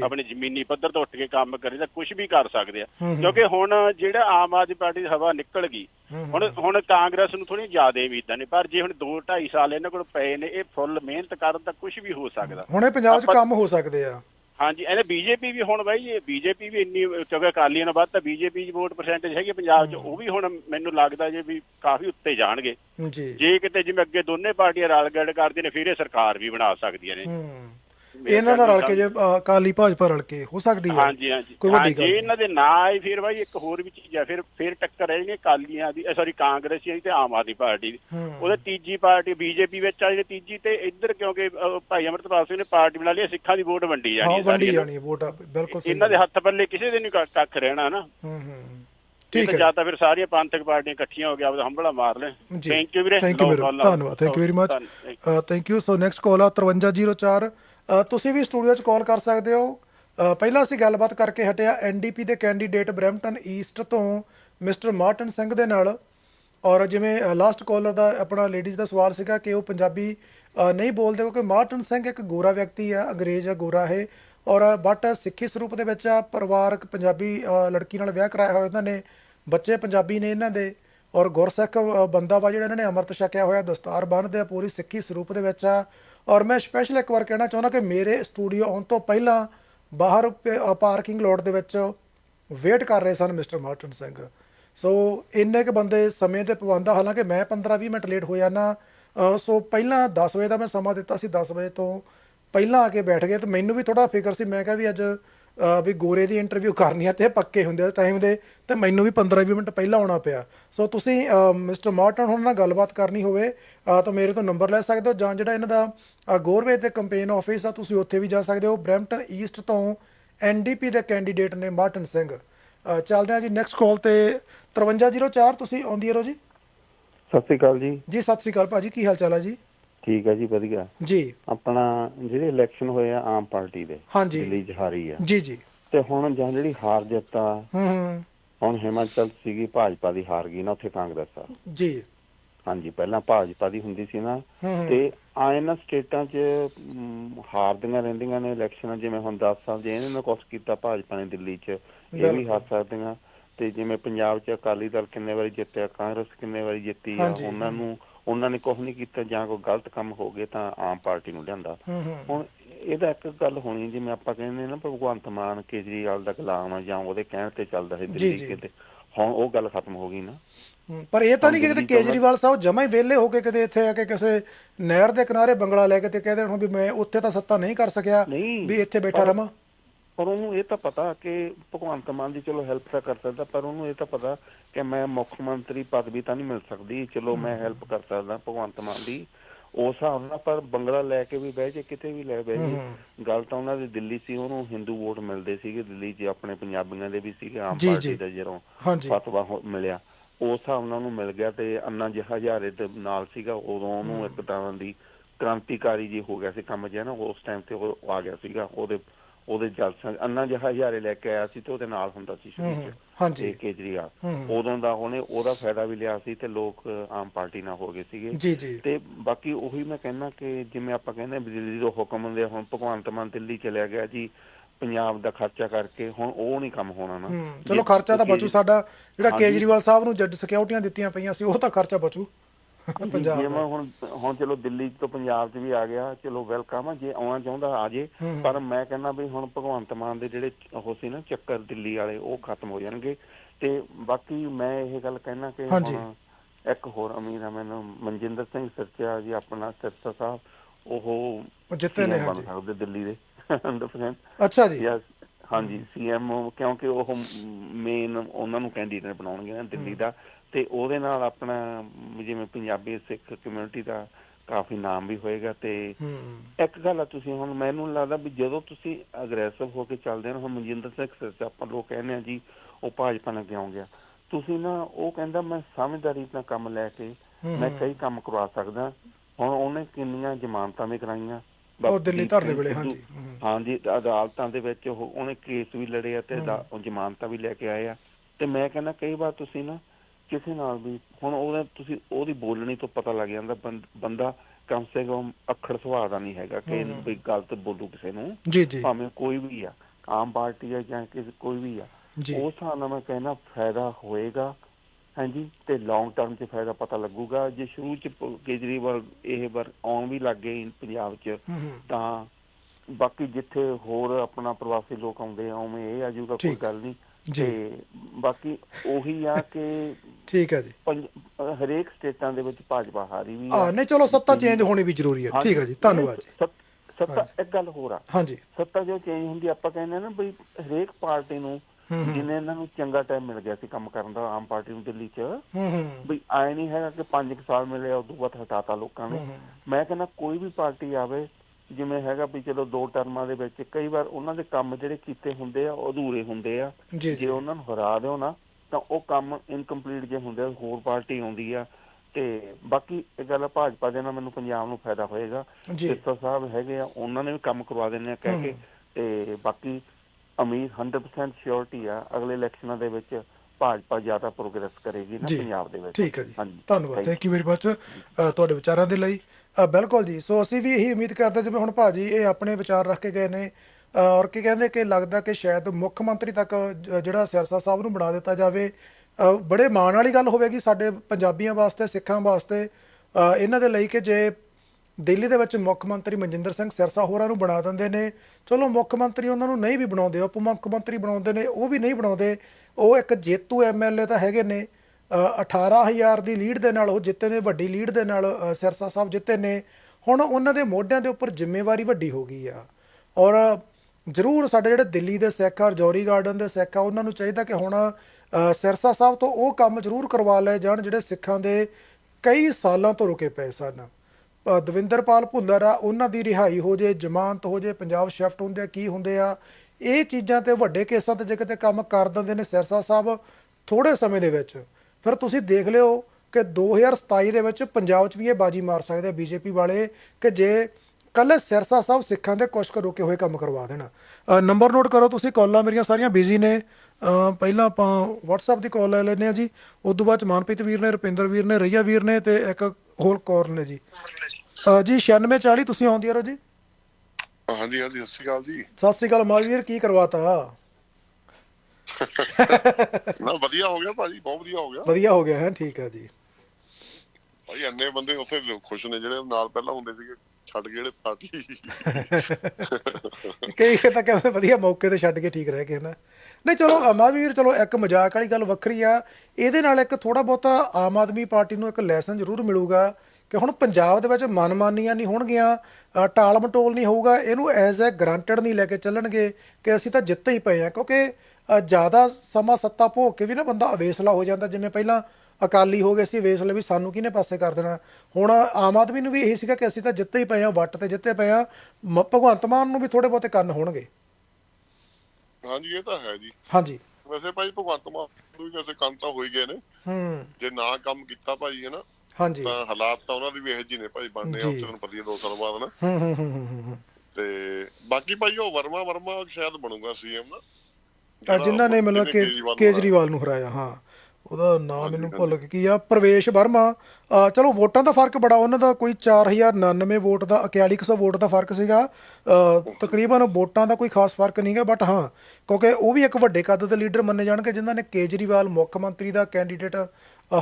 ਆਪਣੇ ਜ਼ਮੀਨੀ ਪੱਧਰ ਤੋਂ ਉੱਠ ਕੇ ਕੰਮ ਕਰੇ ਤਾਂ ਕੁਝ ਵੀ ਕਰ ਸਕਦੇ ਆ। ਕਿਉਂਕਿ ਹੁਣ ਜਿਹੜਾ ਆਮ ਆਦਮੀ ਪਾਰਟੀ ਦੀ ਹਵਾ ਨਿਕਲ ਗਈ ਹੁਣ ਹੁਣ ਕਾਂਗਰਸ ਨੂੰ ਥੋੜੀ ਜ਼ਿਆਦਾ ਉਮੀਦਾਂ ਨੇ ਪਰ ਜੇ ਹੁਣ 2 2.5 ਸਾਲ ਇਹਨਾਂ ਕੋਲ ਪਏ ਨੇ ਇਹ ਫੁੱਲ ਮਿਹਨਤ ਕਰਨ ਤਾਂ ਕੁਝ ਵੀ ਹੋ ਸਕਦਾ। ਹੁਣੇ ਪੰਜਾਬ 'ਚ ਕੰਮ ਹੋ ਸਕਦੇ ਆ। ਹਾਂਜੀ ਇਹਨੇ ਬੀਜੇਪੀ ਵੀ ਹੁਣ ਬਾਈ ਇਹ ਬੀਜੇਪੀ ਵੀ ਇੰਨੀ ਕਿਉਂਕਿ ਅਕਾਲੀਆਂ ਨਾਲ ਵੱਧ ਤਾਂ ਬੀਜੇਪੀ ਦੀ ਵੋਟ ਪਰਸੈਂਟੇਜ ਹੈਗੀ ਪੰਜਾਬ 'ਚ ਉਹ ਵੀ ਹੁਣ ਮੈਨੂੰ ਲੱਗਦਾ ਜੇ ਵੀ ਕਾਫੀ ਉੱਤੇ ਜਾਣਗੇ। ਜੀ। ਜੇ ਕਿਤੇ ਜਿਵੇਂ ਅੱਗੇ ਦੋਨੇ ਪਾਰਟੀਆਂ ਰਲ ਗੜ ਕਰਦੀਆਂ ਨੇ ਫਿਰ ਇਹ ਸਰਕਾਰ ਵੀ ਬਣਾ ਸਕਦੀਆਂ ਨੇ। ਹੂੰ। ਇਹਨਾਂ ਨਾਲ ਰਲ ਕੇ ਜੇ ਅ, ਅਕਾਲੀ ਭਾਜਪਾ ਰਲ ਕੇ ਹੋ ਸਕਦੀ ਹੈ? ਹਾਂਜੀ ਹਾਂਜੀ। ਕੋਈ ਵੱਡੀ ਗੱਲ। ਇਹਨਾਂ ਦੇ ਨਾ ਆਏ ਫਿਰ ਬਾਈ ਇੱਕ ਹੋਰ ਵੀ ਚੀਜ਼ ਆ ਫਿਰ ਫਿਰ ਟੱਕਰ ਹੈ ਜਿਹੜੀ ਅਕਾਲੀਆਂ ਦੀ ਸੌਰੀ ਕਾਂਗਰਸੀਆਂ ਦੀ ਤੇ ਆਮ ਆਦਮੀ ਪਾਰਟੀ ਦੀ। ਉਹਦੇ ਤੀਜੀ ਪਾਰਟੀ ਬੀਜੇਪੀ ਵਿੱਚ ਆ ਜਿਹੜੀ ਤੀਜੀ ਤੇ ਇੱਧਰ ਕਿਉਂਕਿ ਭਾਈ ਅਮਰਤਪਾਲ ਸਿੰਘ ਨੇ ਪਾਰਟੀ ਬਣਾ ਲਈ ਸਿੱਖਾਂ ਦੀ ਵੋਟ ਵੰਡੀ ਜਾਣੀ ਹਾਂ ਵੰਡੀ ਜਾਣੀ ਹੈ ਵੋਟ ਬਿਲਕੁਲ ਸਹੀ ਇਹਨਾਂ ਦੇ ਹੱਥ ਪੱਲੇ ਕਿਸੇ ਦੇ ਨਹੀਂ ਕੱਖ ਰਹਿਣਾ ਨਾ। ਹੂੰ ਹੂੰ ਠੀਕ ਹੈ। ਜਾਂ ਤਾਂ ਫਿਰ ਸਾਰੀਆਂ ਪੰਥਕ ਪਾਰਟੀਆਂ ਇਕੱਠੀਆਂ ਹੋ ਕੇ ਆਪਦਾ ਹੰਬਲਾ ਮਾਰ ਲੈ ਥੈਂਕ ਯੂ ਵੀਰੇ। ਥੈਂਕ ਯੂ ਵੀਰੇ। ਧੰਨਵਾਦ। Thank you very much thank you so next call ਆ 5304 ਅ, ਤੁਸੀਂ ਵੀ ਸਟੂਡੀਓ 'ਚ ਕਾਲ ਕਰ ਸਕਦੇ ਹੋ। ਪਹਿਲਾਂ ਅਸੀਂ ਗੱਲਬਾਤ ਕਰਕੇ ਹਟਿਆ ਐਨਡੀਪੀ ਦੇ ਕੈਂਡੀਡੇਟ ਬਰੈਂਪਟਨ ਈਸਟ ਤੋਂ ਮਿਸਟਰ ਮਾਰਟਨ ਸਿੰਘ ਦੇ ਨਾਲ। ਔਰ ਜਿਵੇਂ ਲਾਸਟ ਕਾਲਰ ਦਾ ਆਪਣਾ ਲੇਡੀਜ਼ ਦਾ ਸਵਾਲ ਸੀਗਾ ਕਿ ਉਹ ਪੰਜਾਬੀ ਨਹੀਂ ਬੋਲਦੇ ਕਿਉਂਕਿ ਮਾਰਟਨ ਸਿੰਘ ਇੱਕ ਗੋਰਾ ਵਿਅਕਤੀ ਆ, ਅੰਗਰੇਜ਼ ਆ, ਗੋਰਾ ਹੈ ਔਰ ਬਟ ਸਿੱਖੀ ਸਰੂਪ ਦੇ ਵਿੱਚ ਆ, ਪਰਿਵਾਰਕ ਪੰਜਾਬੀ ਲੜਕੀ ਨਾਲ ਵਿਆਹ ਕਰਾਇਆ ਹੋਇਆ ਇਹਨਾਂ ਨੇ। ਬੱਚੇ ਪੰਜਾਬੀ ਨੇ ਇਹਨਾਂ ਦੇ। ਔਰ ਗੁਰਸਿੱਖ ਬੰਦਾ ਵਾ ਜਿਹੜਾ ਇਹਨਾਂ ਨੇ ਅੰਮ੍ਰਿਤ ਛਕਿਆ ਹੋਇਆ, ਦਸਤਾਰ ਬੰਨ੍ਹਦੇ ਆ ਪੂਰੀ ਸਿੱਖੀ ਸਰੂਪ ਦੇ ਵਿੱਚ ਆ। ਔਰ ਮੈਂ ਸਪੈਸ਼ਲ ਇੱਕ ਵਾਰ ਕਹਿਣਾ ਚਾਹੁੰਦਾ ਕਿ ਮੇਰੇ ਸਟੂਡੀਓ ਆਉਣ ਤੋਂ ਪਹਿਲਾਂ ਬਾਹਰ ਪਾਰਕਿੰਗ ਲੋਟ ਦੇ ਵਿੱਚ ਵੇਟ ਕਰ ਰਹੇ ਸਨ ਮਿਸਟਰ ਮਾਰਟਨ ਸਿੰਘ। ਸੋ ਇੰਨੇ ਕ ਬੰਦੇ ਸਮੇਂ ਤੇ ਪਾਬੰਦ ਹਾਲਾਂਕਿ ਮੈਂ 15-20 ਮਿੰਟ ਲੇਟ ਹੋ ਜਾਣਾ ਸੋ ਪਹਿਲਾਂ 10 ਵਜੇ ਦਾ ਮੈਂ ਸਮਾਂ ਦਿੱਤਾ ਸੀ 10 ਵਜੇ ਤੋਂ ਪਹਿਲਾਂ ਆ ਕੇ ਬੈਠ ਗਏ ਤੇ ਮੈਨੂੰ ਵੀ ਥੋੜਾ ਫਿਕਰ ਸੀ, ਮੈਂ ਕਿਹਾ ਵੀ ਅੱਜ ਵੀ ਗੋਰੇ ਦੀ ਇੰਟਰਵਿਊ ਕਰਨੀ ਆ ਤੇ ਇਹ ਪੱਕੇ ਹੁੰਦੇ ਆ ਟਾਈਮ ਦੇ ਤੇ ਮੈਨੂੰ ਵੀ 15-20 ਮਿੰਟ ਪਹਿਲਾਂ ਆਉਣਾ ਪਿਆ। ਸੋ ਤੁਸੀਂ ਮਿਸਟਰ ਮਾਰਟਨ ਹੁਣ ਨਾਲ ਗੱਲਬਾਤ ਕਰਨੀ ਹੋਵੇ ਤਾਂ ਮੇਰੇ ਤੋਂ ਨੰਬਰ ਲੈ ਸਕਦੇ ਹੋ ਜਾਂ ਜਿਹੜਾ ਇਹਨਾਂ ਦਾ ਗੋਰਵੇ ਤੇ ਕੰਪੇਨ ਆਫਿਸ ਆ ਤੁਸੀਂ ਉੱਥੇ ਵੀ ਜਾ ਸਕਦੇ ਹੋ। ਬ੍ਰੈਂਪਟਨ ਈਸਟ ਤੋਂ ਐਨਡੀਪੀ ਦੇ ਕੈਂਡੀਡੇਟ ਨੇ ਮਾਰਟਨ ਸਿੰਘ। ਚੱਲਦੇ ਹਾਂ ਜੀ ਨੈਕਸਟ ਕਾਲ ਤੇ 5304 ਤੁਸੀਂ ਆਉਂਦੀ ਰਹੋ ਜੀ? ਸਤਿ ਸ੍ਰੀ ਅਕਾਲ ਜੀ। ਜੀ ਸਤਿ ਸ੍ਰੀ ਅਕਾਲ ਭਾਜੀ ਕੀ ਹਾਲ ਚਾਲ ਹੈ ਜੀ? ਠੀਕ ਹੈ ਜੀ ਵਧੀਆ। ਜੀ। ਆਪਣਾ ਜਿਹੜੇ ਇਲੈਕਸ਼ਨ ਹੋਏ ਆ ਆਮ ਪਾਰਟੀ ਦੇ ਹਾਂਜੀ। ਦਿੱਲੀ 'ਚ ਹਾਰੀ ਆ। ਜੀ ਜੀ। ਤੇ ਹੁਣ ਜਾਂ ਜਿਹੜੀ ਹਾਰ ਜਿੱਤ ਆ ਹੂੰ ਹੂੰ। ਹੁਣ ਹਿਮਾਚਲ ਸੀਗੀ ਭਾਜਪਾ ਦੀ ਹਾਰ ਗਈ ਨਾ ਉੱਥੇ ਕਾਂਗਰਸ ਆ। ਜੀ। ਹਾਂਜੀ ਪਹਿਲਾਂ ਭਾਜਪਾ ਦੀ ਹੁੰਦੀ ਸੀ ਨਾ। ਤੇ ਆਏ ਨਾ ਸਟੇਟਾਂ 'ਚ ਹਾਰਦੀਆਂ ਰਹਿੰਦੀਆਂ ਨੇ ਇਲੈਕਸ਼ਨਾਂ ਜਿਵੇਂ ਹੁਣ 10 ਸਾਲ ਜੇ ਇਹਨਾਂ ਨੇ ਕੁਛ ਕੀਤਾ ਭਾਜਪਾ ਨੇ ਦਿੱਲੀ 'ਚ ਇਹ ਵੀ। ਹਾਰ ਸਕਦੀਆਂ ਤੇ ਜਿਵੇਂ ਪੰਜਾਬ 'ਚ ਅਕਾਲੀ ਦਲ ਕਿੰਨੇ ਵਾਰੀ ਜਿੱਤਿਆ ਕਾਂਗਰਸ ਕਿੰਨੇ ਵਾਰੀ ਜਿੱਤੀ ਆ। ਉਹਨਾਂ ਨੂੰ ਉਹਨਾਂ ਨੇ ਕੁਝ ਨਹੀਂ ਕੀਤਾ ਜਾਂ ਕੋਈ ਗਲਤ ਕੰਮ ਹੋ ਗਏ ਤਾਂ ਆਮ ਪਾਰਟੀ ਨੂੰ ਲਿਆਂਦਾ ਹੁਣ ਇਹਦਾ ਇੱਕ ਗੱਲ ਹੋਣੀ ਜਿਵੇਂ ਆਪਾਂ ਕਹਿੰਦੇ ਨਾ ਭਗਵੰਤ ਮਾਨ ਕੇਜਰੀਵਾਲ ਦਾ ਗੁਲਾਮ ਆ ਜਾਂ ਉਹਦੇ ਕਹਿਣ ਤੇ ਚੱਲਦਾ ਹੈ ਜੀ, ਦਿੱਲੀ। ਕਿਤੇ ਹੁਣ ਉਹ ਗੱਲ ਖਤਮ ਹੋ ਗਈ ਨਾ। ਪਰ ਇਹ ਤਾਂ ਨਹੀਂ ਕਿ ਕਿਤੇ ਕੇਜਰੀਵਾਲ ਸਾਹਿਬ ਜਮਾ ਹੀ ਵਿਹਲੇ ਹੋ ਕੇ ਕਿਤੇ ਇੱਥੇ ਆ ਕੇ ਕਿਸੇ ਨਹਿਰ ਦੇ ਕਿਨਾਰੇ ਬੰਗਲਾ ਲੈ ਕੇ ਤੇ ਕਹਿ ਦੇਣ ਹੁਣ ਵੀ ਮੈਂ ਉੱਥੇ ਤਾਂ ਸੱਤਾ ਨਹੀਂ ਕਰ ਸਕਿਆ ਨਹੀਂ, ਵੀ ਇੱਥੇ ਬੈਠਾ ਪਰ- ਰਵਾਂ ਪਰ ਉਹਨੂੰ ਇਹ ਤਾਂ ਪਤਾ ਕਿ ਭਗਵੰਤ ਮਾਨ ਦੀ ਚਲੋ ਹੈਲਪ ਤਾਂ ਕਰ ਸਕਦਾ ਪਰ ਉਹਨੂੰ ਇਹ ਤਾਂ ਪਤਾ ਕਿ ਮੈਂ ਮੁੱਖ ਮੰਤਰੀ ਪਦਵੀ ਤਾਂ ਨਹੀਂ ਮਿਲ ਸਕਦੀ। ਚਲੋ ਮੈਂ ਹੈਲਪ ਕਰ ਸਕਦਾ ਭਗਵੰਤ ਮਾਨ ਦੀ। ਉਸ ਹਿਸਾਬ ਨਾਲ ਪਰ ਬੰਗਲਾ ਲੈ ਕੇ ਵੀ ਬਹਿ ਜੇ ਕਿਤੇ ਵੀ ਲੈ ਬਹਿ ਜੇ। ਗੱਲ ਤਾਂ ਉਹਨਾਂ ਦੀ ਦਿੱਲੀ ਸੀ ਉਹਨੂੰ ਹਿੰਦੂ ਵੋਟ ਮਿਲਦੇ ਸੀਗੇ। ਦਿੱਲੀ 'ਚ ਆਪਣੇ ਪੰਜਾਬੀਆਂ ਦੇ ਵੀ ਸੀਗੇ ਆਮ ਪਾਰਟੀ। ਦਾ ਜਦੋਂ ਫਤਵਾ ਮਿਲਿਆ। ਉਸ ਹਿਸਾਬ ਨਾਲ ਉਹਨੂੰ ਮਿਲ ਗਿਆ ਤੇ ਅੰਨਾ ਜਿਹਾ ਹਜ਼ਾਰੇ ਦੇ ਨਾਲ ਸੀਗਾ। ਉਦੋਂ ਉਹਨੂੰ ਇੱਕ ਤਰ੍ਹਾਂ ਦੀ ਕ੍ਰਾਂਤੀਕਾਰੀ ਜੀ ਹੋ ਗਿਆ ਸੀ ਕੰਮ ਜਿਹਾ ਨਾ ਉਸ ਟਾਈਮ ਤੇ ਉਹ ਆ ਗਿਆ ਸੀਗਾ। ਉਹਦੇ ਉਹਦੇ ਜਲਸਾ ਅੰਨਾ ਜਿਹਾ ਹਜ਼ਾਰੇ ਲੈ ਕੇ ਆਇਆ ਸੀ ਤੇ ਉਹਦੇ ਨਾਲ ਹੁੰਦਾ ਸੀ ਸ਼ੁਰੂ ਚ। ਹਾਂਜੀ। ਕੇਜਰੀਵਾਲ। ਉਦੋਂ ਦਾ ਉਹਨੇ ਉਹਦਾ ਫਾਇਦਾ ਵੀ ਲਿਆ ਸੀ ਤੇ ਲੋਕ ਆਮ ਪਾਰਟੀ ਨਾਲ ਹੋ ਗਏ ਸੀਗੇ। ਤੇ ਬਾਕੀ ਉਹੀ ਮੈਂ ਕਹਿੰਦਾ ਕਿ ਜਿਵੇਂ ਆਪਾਂ ਕਹਿੰਦੇ ਦਿੱਲੀ ਤੋਂ ਹੁਕਮ ਹੁੰਦੇ ਹੁਣ ਭਗਵੰਤ ਮਾਨ ਦਿੱਲੀ ਚਲਿਆ ਗਿਆ ਜੀ ਪੰਜਾਬ ਦਾ ਖਰਚਾ ਕਰਕੇ ਹੁਣ ਉਹ ਨਹੀਂ ਕੰਮ ਹੋਣਾ ਨਾ। ਚਲੋ ਖਰਚਾ ਤਾਂ ਬਚੂ ਸਾਡਾ। ਜਿਹੜਾ। ਕੇਜਰੀਵਾਲ ਸਾਹਿਬ ਨੂੰ ਜੱਜ ਸਿਕਿਉਰਟੀਆਂ ਦਿੱਤੀਆਂ ਪਈਆਂ ਸੀ ਉਹ ਤਾਂ ਖਰਚਾ ਬਚੂ। ਪੰਜਾਬ ਜੇ ਮੈਂ ਹੁਣ ਹੁਣ ਚਲੋ ਦਿੱਲੀ ਤੋਂ ਪੰਜਾਬ 'ਚ ਵੀ ਆ ਗਿਆ ਚਲੋ ਵੈਲਕਮ ਆ ਜੇ ਆਉਣਾ ਚਾਹੁੰਦਾ ਆ ਜੇ। ਪਰ ਮੈਂ ਕਹਿੰਦਾ ਵੀ ਹੁਣ ਭਗਵੰਤ ਮਾਨ ਦੇ ਜਿਹੜੇ ਉਹ ਸੀ ਨਾ ਚੱਕਰ ਦਿੱਲੀ ਵਾਲੇ ਉਹ ਖਤਮ ਹੋ ਜਾਣਗੇ। ਤੇ ਬਾਕੀ ਮੈਂ ਇਹ ਗੱਲ ਕਹਿਣਾ ਕਿ। ਹੁਣ ਇੱਕ ਹੋਰ ਅਮੀਰ ਆ ਮੈਨੂੰ ਮਨਜਿੰਦਰ ਸਿੰਘ ਸਿਰਚਾ ਜੀ ਆਪਣਾ ਸਿਰਸਾ ਸਾਹਿਬ ਉਹ ਜਿੱਤੇ ਨੇ ਬਣ ਸਕਦੇ ਦਿੱਲੀ ਦੇ। 100% ਅੱਛਾ ਜੀ। ਯਸ ਹਾਂਜੀ ਸੀਐਮ ਕਿਉਂਕਿ ਉਹ ਮੇਨ ਉਹਨਾਂ ਨੂੰ ਕੈਂਡੀਡੇਟ ਬਣਾਉਣਗੇ ਨਾ ਦਿੱਲੀ ਦਾ। ਤੇ ਉਹਦੇ ਨਾਲ ਆਪਣਾ ਜਿਵੇਂ ਪੰਜਾਬੀ ਸਿੱਖ ਕਮਿਊਨਿਟੀ ਦਾ ਕਾਫੀ ਨਾਮ ਵੀ ਹੋਏਗਾ ਤੇ ਇੱਕ ਗੱਲ ਆ ਤੁਸੀਂ ਹੁਣ ਮੈਨੂੰ ਲੱਗਦਾ ਵੀ ਜਦੋਂ ਤੁਸੀਂ ਅਗਰੈਸਿਵ ਹੋ ਕੇ ਚੱਲਦੇ ਹੋ ਹੁਣ ਮਨਜਿੰਦਰ ਸਿੰਘ ਸਿਰਸਾ ਆਪਾਂ ਲੋਕ ਕਹਿੰਦੇ ਆ ਜੀ ਉਹ ਭਾਜਪਾ ਨਾਲ ਕਿਉਂ ਗਿਆ? ਤੁਸੀਂ ਨਾ ਉਹ ਕਹਿੰਦਾ ਮੈਂ ਸਮਝਦਾਰੀ ਨਾਲ ਕੰਮ ਲੈ ਕੇ ਮੈਂ ਕਈ ਕੰਮ ਕਰਵਾ ਸਕਦਾ। ਹੁਣ ਉਹਨੇ ਕਿੰਨੀਆਂ ਜ਼ਮਾਨਤਾਂ ਵੀ ਕਰਾਈਆਂ। ਉਹ ਦਿੱਲੀ ਧਰਨੇ ਵੇਲੇ, ਹਾਂਜੀ। ਹਾਂਜੀ ਅਦਾਲਤਾਂ ਦੇ ਵਿੱਚ ਉਹ ਉਹਨੇ ਕੇਸ ਵੀ ਲੜੇ ਆ ਤੇ ਜ਼ਮਾਨਤਾਂ ਵੀ ਲੈ ਕੇ ਆਏ ਆ। ਤੇ ਮੈਂ ਕਹਿੰਦਾ ਕਈ ਵਾਰ ਤੁਸੀਂ ਨਾ ਕਿਸੇ ਨਾਲ ਵੀ ਹੁਣ ਉਹਦਾ ਤੁਸੀਂ ਉਹਦੀ ਬੋਲਣੀ ਤੋਂ ਪਤਾ ਲੱਗ ਜਾਂਦਾ ਬੰਦ- ਕਮ ਸੇ ਕਮ ਅੱਖਰ ਸੁਭਾਅ ਦਾ ਨਹੀਂ ਹੈਗਾ ਕਿ ਵੀ ਗਲਤ ਬੋਲੂ ਕਿਸੇ ਨੂੰ। ਜੀ ਜੀ। ਭਾਵੇਂ ਕੋਈ ਵੀ ਆ ਆਮ ਪਾਰਟੀ ਆ ਜਾਂ ਕਿਸੇ ਕੋਈ ਵੀ ਆ। ਉਸ ਹਿਸਾਬ ਨਾਲ ਮੈਂ ਕਹਿੰਦਾ ਫਾਇਦਾ ਹੋਏਗਾ ਹਾਂਜੀ ਤੇ ਲੌਂਗ ਟਰਮ 'ਚ ਫਾਇਦਾ ਪਤਾ ਲੱਗੂਗਾ। ਜੇ ਸ਼ੁਰੂ 'ਚ ਕੇਜਰੀਵਾਲ ਇਹ ਵਾਰ ਆਉਣ ਵੀ ਲੱਗ ਗਏ ਪੰਜਾਬ 'ਚ ਹੂੰ ਹੂੰ। ਤਾਂ ਬਾਕੀ ਜਿੱਥੇ ਹੋਰ ਆਪਣਾ ਪ੍ਰਵਾਸੀ ਲੋਕ ਆਉਂਦੇ ਆ ਉਵੇਂ ਇਹ ਆ ਜਾਊਗਾ ਕੋਈ। ਗੱਲ ਨਹੀਂ। ਜੀ। ਤੇ ਬਾਕੀ ਉਹੀ ਆ ਕਿ ਠੀਕ ਹੈ ਜੀ। ਹਰੇਕ ਸਟੇਟਾਂ ਦੇ ਵਿੱਚ ਭਾਜਪਾ ਹਾਰੀ ਵੀ ਆ। ਨਹੀਂ ਚਲੋ ਸੱਤਾ ਚੇਂਜ ਹੋਣੀ ਵੀ ਜ਼ਰੂਰੀ ਹੈ ਠੀਕ ਹੈ ਜੀ ਧੰਨਵਾਦ ਜੀ। ਸੱਤ- ਇੱਕ ਗੱਲ ਹੋਰ ਆ। ਹਾਂਜੀ। ਸੱਤਾ ਜੋ ਚੇਂਜ ਹੁੰਦੀ ਆਪਾਂ ਕਹਿੰਦੇ ਨਾ ਬਈ ਹਰੇਕ ਪਾਰਟੀ ਨੂੰ ਜਿੰਨੇ ਇਹਨਾਂ ਨੂੰ ਚੰਗਾ ਟਾਈਮ ਮਿਲ ਗਿਆ ਸੀ ਕੰਮ ਕਰਨ ਦਾ ਆਮ ਪਾਰਟੀ ਨੂੰ ਦਿੱਲੀ 'ਚ ਹੂੰ ਹੂੰ। ਬਈ ਆਏ ਨਹੀਂ ਹੈਗਾ ਕਿ 5 ਸਾਲ ਮਿਲੇ ਉਦੋਂ ਬਾਅਦ ਹਟਾਤਾ ਲੋਕਾਂ ਨੇ। ਮੈਂ ਕਹਿੰਦਾ ਕੋਈ ਵੀ ਪਾਰਟੀ ਆਵੇ ਜਿਵੇਂ ਹੈਗਾ ਵੀ ਚਲੋ ਦੋ ਟਰਮਾਂ ਦੇ ਵਿੱਚ ਕਈ ਵਾਰ ਉਹਨਾਂ ਦੇ ਕੰਮ ਜਿਹੜੇ ਕੀਤੇ ਹੁੰਦੇ ਆ ਉਹ ਅਧੂਰੇ ਹੁੰਦੇ ਆ। ਜੀ ਉਹਨਾਂ ਨੂੰ ਹਰਾ ਦਿਓ ਨਾ ਤਾਂ ਉਹ ਕੰਮ ਇਨਕੰਪਲੀਟ ਜੇ ਹੁੰਦੇ ਆ ਹੋਰ ਪਾਰਟੀ ਆਉਂਦੀ ਆ। ਤੇ ਬਾਕੀ ਇਹ ਗੱਲ ਭਾਜਪਾ ਦੇ ਨਾਲ ਮੈਨੂੰ ਪੰਜਾਬ ਨੂੰ ਫਾਇਦਾ ਹੋਏਗਾ। ਸਿੱਧਾ ਸਾਹਿਬ ਹੈਗੇ ਆ ਉਹਨਾਂ ਨੇ ਵੀ ਕੰਮ ਕਰਵਾ ਦੇਣੇ ਆ ਕਹਿ ਕੇ। ਤੇ ਬਾਕੀ ਅਮੀਰ 100% ਸ਼ੋਰਟੀ ਆ ਅਗਲੇ ਇਲੈਕਸ਼ਨਾਂ ਦੇ ਵਿੱਚ। ਭਾਜਪਾ ਜ਼ਿਆਦਾ ਪ੍ਰੋਗਰੈਸ ਕਰੇਗੀ ਨਾ ਜੀ ਪੰਜਾਬ ਦੇ ਵਿੱਚ। ਠੀਕ ਹੈ ਜੀ। ਹਾਂਜੀ। ਧੰਨਵਾਦ Thank thank you very much ਤੁਹਾਡੇ ਵਿਚਾਰਾਂ ਦੇ ਲਈ। ਅ, ਬਿਲਕੁਲ ਜੀ ਸੋ ਅਸੀਂ ਵੀ ਇਹੀ ਉਮੀਦ ਕਰਦੇ ਜਿਵੇਂ ਹੁਣ ਭਾਜੀ ਇਹ ਆਪਣੇ ਵਿਚਾਰ ਰੱਖ ਕੇ ਗਏ ਨੇ ਅ, ਔਰ ਕੀ ਕਹਿੰਦੇ ਕਿ ਲੱਗਦਾ ਕਿ ਸ਼ਾਇਦ ਮੁੱਖ ਮੰਤਰੀ ਤੱਕ ਜ- ਜਿਹੜਾ ਸਿਰਸਾ ਸਾਹਿਬ ਨੂੰ ਬਣਾ ਦਿੱਤਾ ਜਾਵੇ ਅ, ਬੜੇ ਮਾਣ ਵਾਲੀ ਗੱਲ ਹੋਵੇਗੀ ਸਾਡੇ ਪੰਜਾਬੀਆਂ ਵਾਸਤੇ ਸਿੱਖਾਂ ਵਾਸਤੇ। ਅ, ਇਹਨਾਂ ਦੇ ਲਈ ਕਿ ਜੇ ਦਿੱਲੀ ਦੇ ਵਿੱਚ ਮੁੱਖ ਮੰਤਰੀ ਮਨਜਿੰਦਰ ਸਿੰਘ ਸਿਰਸਾ ਹੋਰਾਂ ਨੂੰ ਬਣਾ ਦਿੰਦੇ ਨੇ ਚਲੋ ਮੁੱਖ ਮੰਤਰੀ ਉਹਨਾਂ ਨੂੰ ਨਹੀਂ ਵੀ ਬਣਾਉਂਦੇ ਉਪ ਮੁੱਖ ਮੰਤਰੀ ਬਣਾਉਂਦੇ ਨੇ ਉਹ ਵੀ ਨਹੀਂ ਬਣਾਉਂਦੇ ਉਹ ਇੱਕ ਜੇਤੂ ਐਮਐਲਏ ਤਾਂ ਹੈਗੇ ਨੇ ਅ, 18000 ਦੀ ਲੀਡ ਦੇ ਨਾਲ ਉਹ ਜਿੱਤੇ ਨੇ ਵੱਡੀ ਲੀਡ ਦੇ ਨਾਲ ਸਿਰਸਾ ਸਾਹਿਬ ਜਿੱਤੇ ਨੇ। ਹੁਣ ਉਹਨਾਂ ਦੇ ਮੋਢਿਆਂ ਦੇ ਉੱਪਰ ਜ਼ਿੰਮੇਵਾਰੀ ਵੱਡੀ ਹੋ ਗਈ ਆ। ਔਰ ਜ਼ਰੂਰ ਸਾਡੇ ਜਿਹੜੇ ਦਿੱਲੀ ਦੇ ਸਿੱਖ ਆ ਜੌਰੀ ਗਾਰਡਨ ਦੇ ਸਿੱਖ ਆ ਉਹਨਾਂ ਨੂੰ ਚਾਹੀਦਾ ਕਿ ਹੁਣ ਸਿਰਸਾ ਸਾਹਿਬ ਤੋਂ ਉਹ ਕੰਮ ਜ਼ਰੂਰ ਕਰਵਾ ਲਏ ਜਾਣ ਜਿਹੜੇ ਸਿੱਖਾਂ ਦੇ ਕਈ ਸਾਲਾਂ ਤੋਂ ਰੁਕੇ ਪਏ ਸਨ। ਦਵਿੰਦਰਪਾਲ ਭੁੱਲਰ ਆ ਉਹਨਾਂ ਦੀ ਰਿਹਾਈ ਹੋ ਜੇ ਜ਼ਮਾਨਤ ਹੋ ਜੇ ਪੰਜਾਬ ਸ਼ਿਫਟ ਹੁੰਦੇ ਆ ਕੀ ਹੁੰਦੇ ਆ ਇਹ ਚੀਜ਼ਾਂ ਤੇ ਵੱਡੇ ਕੇਸਾਂ ਤੇ ਜੇ ਕਿਤੇ ਕੰਮ ਕਰ ਦਿੰਦੇ ਨੇ ਸਿਰਸਾ ਸਾਹਿਬ ਥੋੜੇ ਸਮੇਂ ਦੇ ਵਿੱਚ ਫਿਰ ਤੁਸੀਂ ਦੇਖ ਲਿਓ ਕਿ 2027 ਦੇ ਵਿੱਚ ਪੰਜਾਬ 'ਚ ਵੀ ਇਹ ਬਾਜੀ ਮਾਰ ਸਕਦੇ ਆ ਬੀਜੇਪੀ ਵਾਲੇ ਕਿ ਜੇ ਕੱਲੇ ਸਿਰਸਾ ਸਾਹਿਬ ਸਿੱਖਾਂ ਦੇ ਕੁਛ ਰੋਕੇ ਹੋਏ ਕੰਮ ਕਰਵਾ ਦੇਣਾ। ਨੰਬਰ ਨੋਟ ਕਰੋ ਤੁਸੀਂ ਕਾਲਾਂ ਮੇਰੀਆਂ ਸਾਰੀਆਂ ਬਿਜ਼ੀ ਨੇ। ਪਹਿਲਾਂ ਆਪਾਂ WhatsApp ਦੀ ਕਾਲ ਲੈ ਲੈਂਦੇ ਆ ਜੀ। ਉਸ ਤੋਂ ਬਾਅਦ ਚ ਮਨਪ੍ਰੀਤ ਵੀਰ ਨੇ ਰੁਪਿੰਦਰ ਵੀਰ ਨੇ ਰਈਆ ਵੀਰ ਨੇ ਤੇ ਇੱਕ ਹੋਰ ਕੌਰ ਨੇ ਜੀ। ਅ, ਜੀ 9640 ਤੁਸੀਂ ਆਉਂਦੀ ਆ ਰੋ ਜੀ। ਹਾਂਜੀ ਹਾਂਜੀ ਸਤਿ ਸ਼੍ਰੀ ਅਕਾਲ ਜੀ। ਸਤਿ ਸ੍ਰੀ ਅਕਾਲ ਮਾਲ ਵੀਰ ਕੀ ਕਰਵਾਤਾ? ਨਾ ਵਧੀਆ ਹੋ ਗਿਆ ਭਾਜੀ ਬਹੁਤ ਵਧੀਆ ਹੋ ਗਿਆ। ਵਧੀਆ ਹੋ ਗਿਆ ਹੈ ਠੀਕ ਹੈ ਜੀ। ਭਾਈ ਇੰਨੇ ਬੰਦੇ ਉੱਥੇ ਖੁਸ਼ ਨੇ ਜਿਹੜੇ ਨਾਲ ਪਹਿਲਾਂ ਹੁੰਦੇ ਸੀਗੇ ਛੱਡ ਕੇ ਜਿਹੜੇ ਪਾਰਟੀ ਕਈ ਤਾਂ ਕਹਿੰਦੇ ਵਧੀਆ ਮੌਕੇ ਤੇ ਛੱਡ ਕੇ ਠੀਕ ਰਹਿ ਗਏ ਨਾ ਨਹੀਂ ਚਲੋ ਮਾ ਵੀਰ ਚਲੋ ਇੱਕ ਮਜ਼ਾਕ ਵਾਲੀ ਗੱਲ ਵੱਖਰੀ ਆ। ਇਹਦੇ ਨਾਲ ਇੱਕ ਥੋੜਾ ਬਹੁਤਾ ਆਮ ਆਦਮੀ ਪਾਰਟੀ ਨੂੰ ਇੱਕ ਲੈਸਨ ਜ਼ਰੂਰ ਮਿਲੂਗਾ। ਕਿ ਹੁਣ ਪੰਜਾਬ ਦੇ ਵਿੱਚ ਮਨਮਾਨੀਆਂ ਨਹੀਂ ਹੋਣਗੀਆਂ ਟਾਲ ਮਟੋਲ ਨਹੀਂ ਹੋਊਗਾ ਇਹਨੂੰ ਐਜ਼ ਅ ਗਰੰਟਡ ਨਹੀਂ ਲੈ ਕੇ ਚੱਲਣਗੇ ਕਿ ਅਸੀਂ ਤਾਂ ਜਿੱਤੇ ਹੀ ਪਏ ਆ ਕਿਉਂਕਿ ਜ਼ਿਆਦਾ ਸਮਾਂ ਸੱਤਾ ਭੋਗ ਕੇ ਵੀ ਨਾ ਬੰਦਾ ਅਵੇਸਲਾ ਹੋ ਜਾਂਦਾ ਜਿਵੇਂ ਪਹਿਲਾਂ ਅਕਾਲੀ ਹੋ ਗਏ ਸੀ ਵੇਸਲੇ ਵੀ ਸਾਨੂੰ ਕਿਹਨੇ ਪਾਸੇ ਕਰ ਦੇਣਾ? ਹੁਣ ਆਮ ਆਦਮੀ ਨੂੰ ਵੀ ਇਹੀ ਸੀਗਾ ਕਿ ਅਸੀਂ ਤਾਂ ਜਿੱਤੇ ਹੀ ਪਏ ਆ ਵੱਟ ਤੇ ਜਿੱਤੇ ਪਏ ਆ ਭਗਵੰਤ ਮਾਨ ਨੂੰ ਵੀ ਥੋੜੇ ਬਹੁਤੇ ਕੰਨ ਹੋਣਗੇ। ਹਾਂਜੀ ਇਹ ਤਾਂ ਹੈ ਜੀ। ਹਾਂਜੀ। ਵੈਸੇ ਭਾਈ ਭਗਵੰਤ ਮਾਨ ਨੂੰ ਵੀ ਵੈਸੇ ਕੰਮ ਤਾਂ ਹੋ ਹੀ ਗਏ ਨੇ। ਹੂੰ। ਜੇ ਨਾ ਕੰਮ ਕੀਤਾ ਭਾਈ ਹੈ ਨਾ ਹਾਂਜੀ। ਤਾਂ ਹਾਲਾਤ ਤਾਂ ਉਹਨਾਂ ਦੀ ਵੀ ਇਹੋ ਜਿਹੇ ਨੇ ਭਾਈ ਬਣਨੇ ਆ। ਉੱਥੇ ਤੁਹਾਨੂੰ ਪਤਾ ਹੀ ਹੈ ਦੋ ਸਾਲ ਬਾਅਦ ਨਾ। ਹੂੰ ਹੂੰ ਹੂੰ ਹੂੰ, ਹੂੰ। ਹੂੰ ਤੇ ਬਾਕੀ ਭਾਈ ਉਹ ਵਰਮਾ ਵਰਮਾ ਸ਼ਾਇਦ ਬਣੂਗਾ ਸੀਐਮ ਨਾ। ਜਿਨ੍ਹਾਂ ਨੇ ਮਤਲਬ ਕਿ ਕੇਜਰੀਵਾਲ ਨੂੰ ਹਰਾਇਆ ਹਾਂ। ਉਹਦਾ ਨਾਮ ਮੈਨੂੰ ਭੁੱਲ ਗਿਆ ਕੀ ਆ? ਪ੍ਰਵੇਸ਼ ਵਰਮਾ। ਚਲੋ ਵੋਟਾਂ ਦਾ ਫ਼ਰਕ ਬੜਾ ਉਹਨਾਂ ਦਾ ਕੋਈ 4099 ਵੋਟ ਦਾ 4100 ਵੋਟ ਦਾ ਫ਼ਰਕ ਸੀਗਾ। ਤਕਰੀਬਨ ਵੋਟਾਂ ਦਾ ਕੋਈ ਖਾਸ ਫ਼ਰਕ ਨਹੀਂਗਾ ਬਟ ਹਾਂ ਕਿਉਂਕਿ ਉਹ ਵੀ ਇੱਕ ਵੱਡੇ ਕੱਦ ਦੇ ਲੀਡਰ ਮੰਨੇ ਜਾਣਗੇ ਜਿਨ੍ਹਾਂ ਨੇ ਕੇਜਰੀਵਾਲ ਮੁੱਖ ਮੰਤਰੀ ਦਾ ਕੈਂਡੀਡੇਟ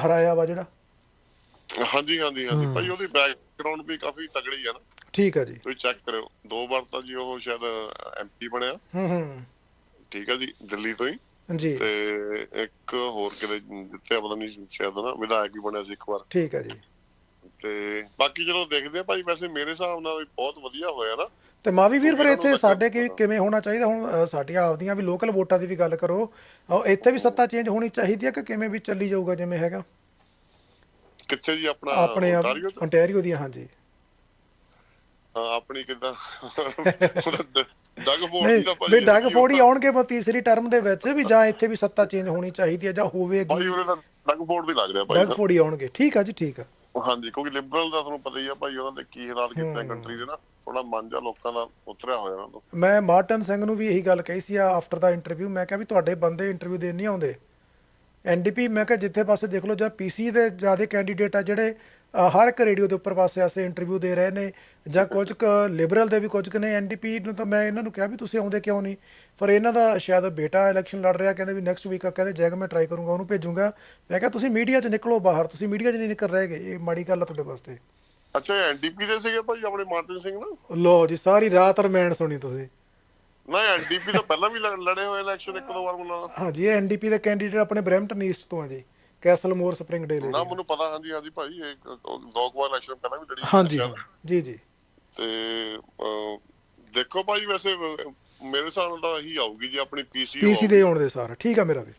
ਹਰਾਇਆ ਵਾ ਜਿਹੜਾ। ਹਾਂਜੀ ਹਾਂਜੀ ਹਾਂਜੀ। ਭਾਈ ਉਹਦੀ ਬੈਕਗ੍ਰਾਉਂਡ ਵੀ ਕਾਫੀ ਤਗੜੀ ਆ ਨਾ। ਠੀਕ ਹੈ ਜੀ। ਤੁਸੀਂ ਚੈੱਕ ਕਰਿਓ। ਦੋ ਵਾਰ ਤਾਂ ਜੀ ਉਹ ਸ਼ਾਇਦ ਐਮਪੀ ਬਣਿਆ। ਹੂੰ ਹੂੰ। ਠੀਕ ਹੈ ਜੀ ਦਿੱਲੀ ਤੋਂ ਹੀ। ਜੀ। ਤੇ ਇੱਕ ਹੋਰ ਕਿਤੇ ਜਿੱਥੇ ਪਤਾ ਨਹੀਂ ਸ਼ਾਇਦ ਨਾ ਵਿਧਾਇਕ ਵੀ ਬਣਿਆ ਸੀ ਇੱਕ ਵਾਰ। ਠੀਕ ਹੈ ਜੀ। ਤੇ ਬਾਕੀ ਚਲੋ ਦੇਖਦੇ ਆ ਭਾਈ ਵੈਸੇ ਮੇਰੇ ਹਿਸਾਬ ਨਾਲ ਵੀ ਬਹੁਤ ਵਧੀਆ ਹੋਇਆ ਨਾ। ਤੇ ਮਾਵੀ ਵੀਰ ਫਿਰ ਇੱਥੇ ਸਾਡੇ ਕੀ ਕਿਵੇਂ ਹੋਣਾ ਚਾਹੀਦਾ? ਹੁਣ ਸਾਡੀਆਂ ਆਪਦੀਆਂ ਵੀ ਲੋਕਲ ਵੋਟਾਂ ਦੀ ਵੀ ਗੱਲ ਕਰੋ। ਇੱਥੇ ਵੀ ਸੱਤਾ ਚੇਂਜ ਹੋਣੀ ਚਾਹੀਦੀ ਹੈ ਕਿ ਕਿਵੇਂ ਵੀ ਚੱਲੀ ਜਾਊਗਾ ਜਿਵੇਂ ਹੈਗਾ? ਕਿੱਥੇ ਜੀ ਆਪਣਾ? ਆਪਣੇ Ontario ਚ? ontario ਦੀਆਂ ਹਾਂਜੀ। ਹਾਂ ਆਪਣੀ ਕਿਦਾਂ? ਡਗ ਫੋਰਡ ਨਹੀਂ ਦੀ ਵੀ ਡਗ ਫੋਰਡ ਹੀ ਆਉਣਗੇ ਬ ਤੀਸਰੀ ਟਰਮ ਦੇ ਵਿੱਚ ਵੀ ਜਾਂ ਇੱਥੇ ਵੀ ਸੱਤਾ ਚੇਂਜ ਹੋਣੀ ਚਾਹੀਦੀ ਹੈ ਜਾਂ ਭਾਈ ਹੋਵੇਗੀ ਉਹਨੇ ਤਾਂ ਡਗ ਫੋਰਡ ਵੀ ਲੱਗ ਰਿਹਾ ਭਾਈ। ਡਗ ਫੋਰਡ ਹੀ ਆਉਣਗੇ। ਠੀਕ ਆ ਜੀ ਠੀਕ ਆ। ਹਾਂਜੀ ਕਿਉਂਕਿ ਲਿਬਰਲ ਦਾ ਤੁਹਾਨੂੰ ਪਤਾ ਹੀ ਆ ਭਾਈ ਉਹਨਾਂ ਦੇ ਕੀ ਹਾਲਾਤ ਕੀਤੇ ਕੰਟਰੀ ਦੇ ਨਾ। ਥੋੜਾ ਮਨ ਜਾ ਲੋਕਾਂ ਦਾ ਉਤਰਿਆ ਹੋਇਆ ਉਹਨਾਂ ਤੋਂ। ਮੈਂ ਮਾਰਟਨ ਸਿੰਘ ਨੂੰ ਵੀ ਇਹੀ ਗੱਲ ਕਹੀ ਸੀ ਆ ਆਫਟਰ ਦਾ ਇੰਟਰਵਿਊ ਮੈਂ ਕਿਹਾ ਵੀ ਤੁਹਾਡੇ ਬੰਦੇ ਇੰਟਰਵਿਊ ਦੇਣ ਨਹੀਂ ਆਉਂਦੇ। ਐਨਡੀਪੀ ਮੈਂ ਕਿਹਾ ਜਿੱਥੇ ਪਾਸੇ ਦੇਖ ਲਓ ਜਾਂ ਪੀਸੀ ਦੇ ਜ਼ਿਆਦਾ ਕੈਂਡੀਡੇਟ ਆ ਜਿਹੜੇ ਅ, ਹਰ ਇੱਕ ਰੇਡੀਓ ਦੇ ਉੱਪਰ ਪਾਸੇ ਆਸੇ ਇੰਟਰਵਿਊ ਦੇ ਰਹੇ ਨੇ ਜਾਂ ਕੁਝ ਕੁ ਲਿਬਰਲ ਦੇ ਵੀ ਕੁਝ ਕੁ ਨੇ ਐਨਡੀਪੀ ਨੂੰ ਤਾਂ ਮੈਂ ਇਹਨਾਂ ਨੂੰ ਕਿਹਾ ਵੀ ਤੁਸੀਂ ਆਉਂਦੇ ਕਿਉਂ ਨਹੀਂ? ਪਰ ਇਹਨਾਂ ਦਾ ਸ਼ਾਇਦ ਬੇਟਾ ਇਲੈਕਸ਼ਨ ਲੜ ਰਿਹਾ ਕਹਿੰਦੇ ਵੀ ਨੈਕਸਟ ਵੀਕ ਆ ਕਹਿੰਦੇ ਜੈਗ ਮੈਂ ਟਰਾਈ ਕਰੂੰਗਾ ਉਹਨੂੰ ਭੇਜੂੰਗਾ। ਮੈਂ ਕਿਹਾ ਤੁਸੀਂ ਮੀਡੀਆ 'ਚ ਨਿਕਲੋ ਬਾਹਰ ਤੁਸੀਂ ਮੀਡੀਆ 'ਚ ਨਹੀਂ ਨਿਕਲ ਰਹੇਗੇ ਇਹ ਮਾੜੀ ਗੱਲ ਆ ਤੁਹਾਡੇ ਵਾਸਤੇ। ਅੱਛਾ ਐਨਡੀਪੀ ਦੇ ਸੀਗੇ ਭਾਈ ਆਪਣੇ ਮਾਰਟਨ ਸਿੰਘ ਨਾ? ਲੋ ਜੀ ਸਾਰੀ ਰਾਤ ਰਮੈਣ ਸੁਣੀ ਤੁਸੀਂ। ਨਾ ਐਨਡੀਪੀ ਤਾਂ ਪਹਿਲਾਂ ਵੀ ਲੜ- ਹੋਏ ਇਲੈਕਸ਼ਨ ਇੱਕ ਦੋ ਵਾਰ ਮੁੰਨਾ ਹਾਂਜੀ ਇਹ ਐਨਡੀਪੀ ਦੇ ਕੈਂਡੀਡੇਟ ਆਪਣੇ ਬ੍ਰੈਂਪਟਨ ਈਸਟ ਤੋਂ ਆ ਜੀ ਕੈਸਲ ਮੋਰ ਸਪਰਿੰਗ ਡੇਲ ਨਾ ਮੈਨੂੰ ਪਤਾ ਹਾਂਜੀ ਹਾਂਜੀ ਭਾਈ ਇਹ ਦੋ ਵਾਰ ਇਲੈਕਸ਼ਨ ਪਹਿਲਾਂ ਵੀ ਲੜੀ ਹਾਂਜੀ। ਜੀ ਜੀ। ਤੇ ਦੇਖੋ ਭਾਈ ਵੈਸੇ ਮੇਰੇ ਹਿਸਾਬ ਨਾਲ ਤਾਂ ਇਹੀ ਆਊਗੀ ਜੀ ਆਪਣੀ ਪੀਸੀ ਪੀਸੀ ਦੇ ਆਉਣ ਦੇ ਸਾਰਾ। ਠੀਕ ਆ ਮੇਰਾ ਵੀ।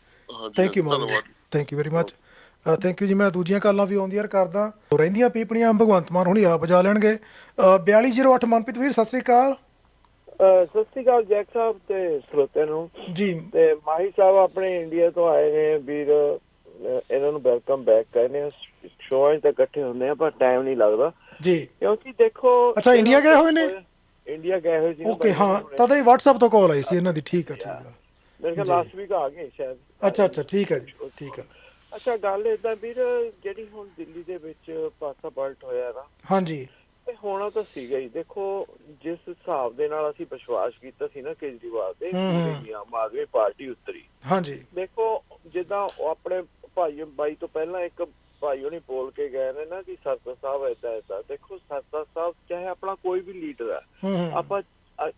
Thank you Mann thank you very much thank you ਜੀ ਮੈਂ ਦੂਜੀਆਂ ਕਾਲਾਂ ਵੀ ਆਉਂਦੀਆਂ ਕਰਦਾ। ਰਹਿੰਦੀਆਂ ਪੀਪਣੀਆਂ ਭਗਵੰਤ ਮਾਨ ਹੁਣੀ ਆਪ ਜਾ ਲੈਣਗੇ। ਅ, 4208 ਮਨਪ੍ਰੀਤ ਵੀਰ ਸਤਿ ਸ੍ਰੀ ਅਕਾਲ। ਸਤਿ ਸ਼੍ਰੀ ਅਕਾਲ ਜੈਕ ਸਾਹਿਬ ਤੇ ਸਰੋਤੇ ਨੂੰ। ਜੀ। ਤੇ ਮਾਹੀ ਸਾਹਿਬ ਆਪਣੇ ਇੰਡੀਆ ਤੋਂ ਆਏ ਨੇ ਵੀਰ ਇਹਨਾਂ ਨੂੰ ਵੈਲਕਮ ਬੈਕ ਕਹਿੰਦੇ 'ਚ ਤਾਂ ਇਕੱਠੇ ਹੁੰਦੇ ਆ ਪਰ ਟਾਈਮ ਨਹੀਂ ਲੱਗਦਾ। ਜੀ। ਕਿਉਂਕਿ ਦੇਖੋ ਅੱਛਾ, ਇੰਡੀਆ ਗਏ ਹੋਏ ਨੇ? ਇੰਡੀਆ ਗਏ ਹੋਏ ਸੀ। ਓਕੇ ਹਾਂ। ਤਦ ਹੀ WhatsApp ਤੋਂ ਕਾਲ ਆਈ ਸੀ ਇਹਨਾਂ ਦੀ। ਠੀਕ ਆ ਠੀਕ ਆ। ਮੇਰੇ ਖਿਆਲ ਲਾਸਟ ਵੀਕ ਆ ਗਏ ਸ਼ਾਇਦ। ਅੱਛਾ ਅੱਛਾ ਠੀਕ ਆ ਜੀ ਠੀਕ ਆ। ਅੱਛਾ ਗੱਲ ਇਦਾਂ ਵੀਰ ਜਿਹੜੀ ਹੁਣ ਦਿੱਲੀ ਦੇ ਵਿੱਚ ਪਾਸਾ ਪਲਟ ਹੋਇਆ ਨਾ ਹਾਂਜੀ। ਤਾਂ ਸੀਗਾ ਹੀ। ਦੇਖੋ ਜਿਸ ਹਿਸਾਬ ਦੇ ਨਾਲ ਅਸੀਂ ਵਿਸ਼ਵਾਸ ਕੀਤਾ ਸੀ ਨਾ ਕੇਜਰੀਵਾਲ ਤੇ। ਜਿਹੜੀ ਆਮ ਆਦਮੀ ਪਾਰਟੀ ਉਤਰੀ। ਹਾਂਜੀ। ਦੇਖੋ ਜਿੱਦਾਂ ਉਹ ਆਪਣੇ ਭਾਈ ਬਾਈ ਤੋਂ ਪਹਿਲਾਂ ਇੱਕ ਭਾਈ ਉਹਨੇ ਬੋਲ ਕੇ ਗਏ ਨੇ ਨਾ ਕਿ ਸਰਦਾਰ ਸਾਹਿਬ ਏਦਾਂ ਏਦਾਂ। ਦੇਖੋ ਸਰਦਾਰ ਸਾਹਿਬ ਚਾਹੇ ਆਪਣਾ ਕੋਈ ਵੀ ਲੀਡਰ ਹੂੰ ਆਪਾਂ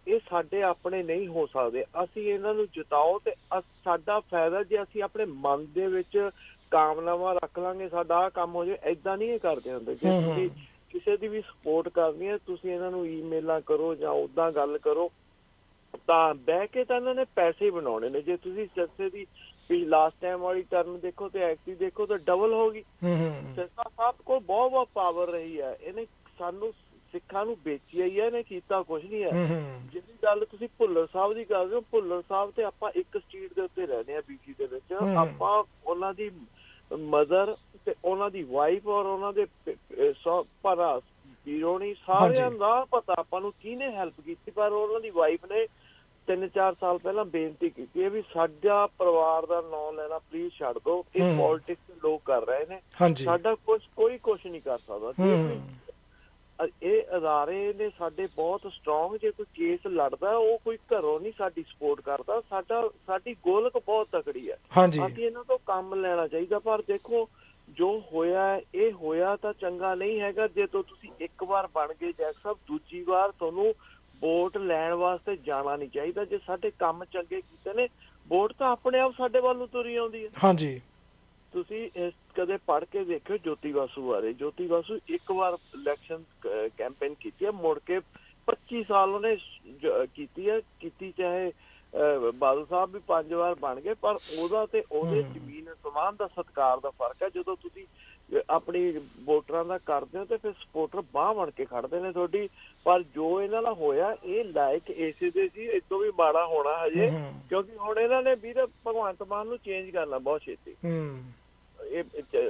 ਇਹ ਸਾਡੇ ਆਪਣੇ ਨਹੀਂ ਹੋ ਸਕਦੇ। ਅਸੀਂ ਇਹਨਾਂ ਨੂੰ ਜਿਤਾਓ ਤੇ ਸਾਡਾ ਫਾਇਦਾ ਜੇ ਅਸੀਂ ਆਪਣੇ ਮਨ ਦੇ ਵਿੱਚ ਕਾਮਨਾਵਾਂ ਰੱਖ ਲਾਂਗੇ ਸਾਡਾ ਆਹ ਕੰਮ ਹੋ ਜਾਏ ਐਦਾਂ ਨਹੀਂ ਇਹ ਕਰਦੇ ਹੁੰਦੇ। ਜੇ। ਤੁਸੀਂ ਕਿਸੇ ਦੀ ਵੀ ਸਪੋਰਟ ਕਰਨੀ ਹੈ ਤੁਸੀਂ ਇਹਨਾਂ ਨੂੰ ਈਮੇਲਾਂ ਕਰੋ ਜਾਂ ਉਦਾਂ ਗੱਲ ਕਰੋ ਤਾਂ ਬਹਿ ਕੇ ਤਾਂ ਇਹਨਾਂ ਨੇ ਪੈਸੇ ਬਣਾਉਣੇ ਨੇ। ਜੇ ਤੁਸੀਂ ਜੱਸੇ ਦੀ ਵੀ ਲਾਸਟ ਟਾਈਮ ਵਾਲੀ ਟਰਨ ਦੇਖੋ ਤੇ ਐਕਟੀ ਦੇਖੋ ਤਾਂ ਡਬਲ ਹੋ ਗਈ। ਹੂੰ ਹੂੰ ਸਿਰਸਾ ਸਾਹਿਬ ਕੋਲ ਬਹੁਤ ਬਹੁਤ ਪਾਵਰ ਰਹੀ ਹੈ। ਇਹਨੇ ਸਾਨੂੰ ਸਿੱਖਾਂ ਨੂੰ ਵੇਚਿਆ ਹੀ ਹੈ ਇਹਨੇ ਕੀਤਾ ਕੁਝ ਨਹੀਂ ਹੈ। ਜਿਹੜੀ ਗੱਲ ਤੁਸੀਂ ਭੁੱਲਰ ਸਾਹਿਬ ਦੀ ਕਰ ਰਹੇ ਹੋ ਭੁੱਲਰ ਸਾਹਿਬ ਤੇ ਆਪਾਂ ਇੱਕ ਸਟਰੀਟ ਦੇ ਉੱਤੇ ਰਹਿੰਦੇ ਆ ਬੀਸੀ ਦੇ ਵਿੱਚ। ਆਪਾਂ ਉਹਨਾਂ ਦੀ ਮਦਰ ਤੇ ਉਹਨਾਂ ਦੀ ਵਾਈਫ ਔਰ ਉਹਨਾਂ ਦੇ ਭਰਾ ਵੀਰੋਣੀ ਸਾਰਿਆਂ। ਦਾ ਪਤਾ ਆਪਾਂ ਨੂੰ ਕਿਹਨੇ ਹੈਲਪ ਕੀਤੀ ਪਰ ਉਹਨਾਂ ਦੀ ਵਾਈਫ ਨੇ ਤਿੰਨ ਚਾਰ ਸਾਲ ਪਹਿਲਾਂ ਬੇਨਤੀ ਕੀਤੀ ਹੈ ਵੀ ਸਾਡਾ ਪਰਿਵਾਰ ਦਾ ਨਾਂ ਲੈਣਾ ਪਲੀਜ਼ ਛੱਡ ਦਿਓ ਇਹ। ਪੋਲਿਟਿਕਸ ਲੋਕ ਕਰ ਰਹੇ ਨੇ। ਸਾਡਾ ਕੁਝ ਕੋਈ ਕੁਝ ਨਹੀਂ ਕਰ ਸਕਦਾ। ਜੇ ਇਹ ਅਦਾਰੇ ਨੇ ਸਾਡੇ ਬਹੁਤ ਸਟਰੋਂਗ ਜੇ ਕੋਈ ਕੇਸ ਲੜਦਾ ਉਹ ਕੋਈ ਘਰੋਂ ਨਹੀਂ ਸਾਡੀ ਸਪੋਰਟ ਕਰਦਾ। ਸਾਡਾ ਸਾਡੀ ਗੋਲਕ ਬਹੁਤ ਤਕੜੀ ਹੈ। ਅਸੀਂ ਇਹਨਾਂ ਤੋਂ ਕੰਮ ਲੈਣਾ ਚਾਹੀਦਾ ਪਰ ਦੇਖੋ ਜੋ ਹੋਇਆ ਇਹ ਹੋਇਆ ਤਾਂ ਚੰਗਾ ਨਹੀਂ ਹੈਗਾ। ਜੇ ਤੋਂ ਤੁਸੀਂ ਇੱਕ ਵਾਰ ਬਣ ਗਏ ਜੈਕ ਸਾਹਿਬ ਦੂਜੀ ਵਾਰ ਤੁਹਾਨੂੰ ਵੋਟ ਲੈਣ ਵਾਸਤੇ ਜਾਣਾ ਨਹੀਂ ਚਾਹੀਦਾ। ਜੇ ਸਾਡੇ ਕੰਮ ਚੰਗੇ ਕੀਤੇ ਨੇ ਵੋਟ ਤਾਂ ਆਪਣੇ ਆਪ ਸਾਡੇ ਵੱਲ ਤੁਰੀ ਆਉਂਦੀ ਹੈ। ਹਾਂਜੀ। ਤੁਸੀਂ ਇਸ ਕਦੇ ਪੜ੍ਹ ਕੇ ਦੇਖਿਓ ਜੋਤੀ ਬਾਸੂ ਬਾਰੇ। ਜੋਤੀ ਬਾਸੂ ਇੱਕ ਵਾਰ ਇਲੈਕਸ਼ਨ ਕੈਂਪੇਨ ਕੀਤੀ ਹੈ। ਮੁੜ ਕੇ 25 ਸਾਲ ਉਹਨੇ ਕੀਤੀ ਹੈ। ਕੀਤੀ ਚਾਹੇ ਬਾਦਲ ਸਾਹਿਬ ਵੀ ਪੰਜ ਵਾਰ ਬਣ ਗਏ ਪਰ ਉਹਦਾ ਤੇ ਉਹਦੇ। ਜ਼ਮੀਨ ਸਮਾਨ ਦਾ ਸਤਕਾਰ ਦਾ ਫ਼ਰਕ ਹੈ। ਜਦੋਂ ਤੁਸੀਂ ਆਪਣੀ ਵੋਟਰਾਂ ਦਾ ਕਰਦੇ ਹੋ ਤੇ ਫਿਰ ਸਪੋਰਟਰ ਬਾਹ ਬਣ ਕੇ ਖੜਦੇ ਨੇ ਤੁਹਾਡੀ। ਪਰ ਜੋ ਇਹਨਾਂ ਨਾਲ ਹੋਇਆ ਇਹ ਲਾਇਕ ਏਸੇ ਦੇ ਸੀ। ਇਸ ਤੋਂ ਵੀ ਮਾੜਾ ਹੋਣਾ ਹਜੇ। ਕਿਉਂਕਿ ਹੁਣ ਇਹਨਾਂ ਨੇ ਵੀਰ ਭਗਵੰਤ ਮਾਨ ਨੂੰ ਚੇਂਜ ਕਰਨਾ ਬਹੁਤ ਛੇਤੀ। ਹੂੰ। ਇਹ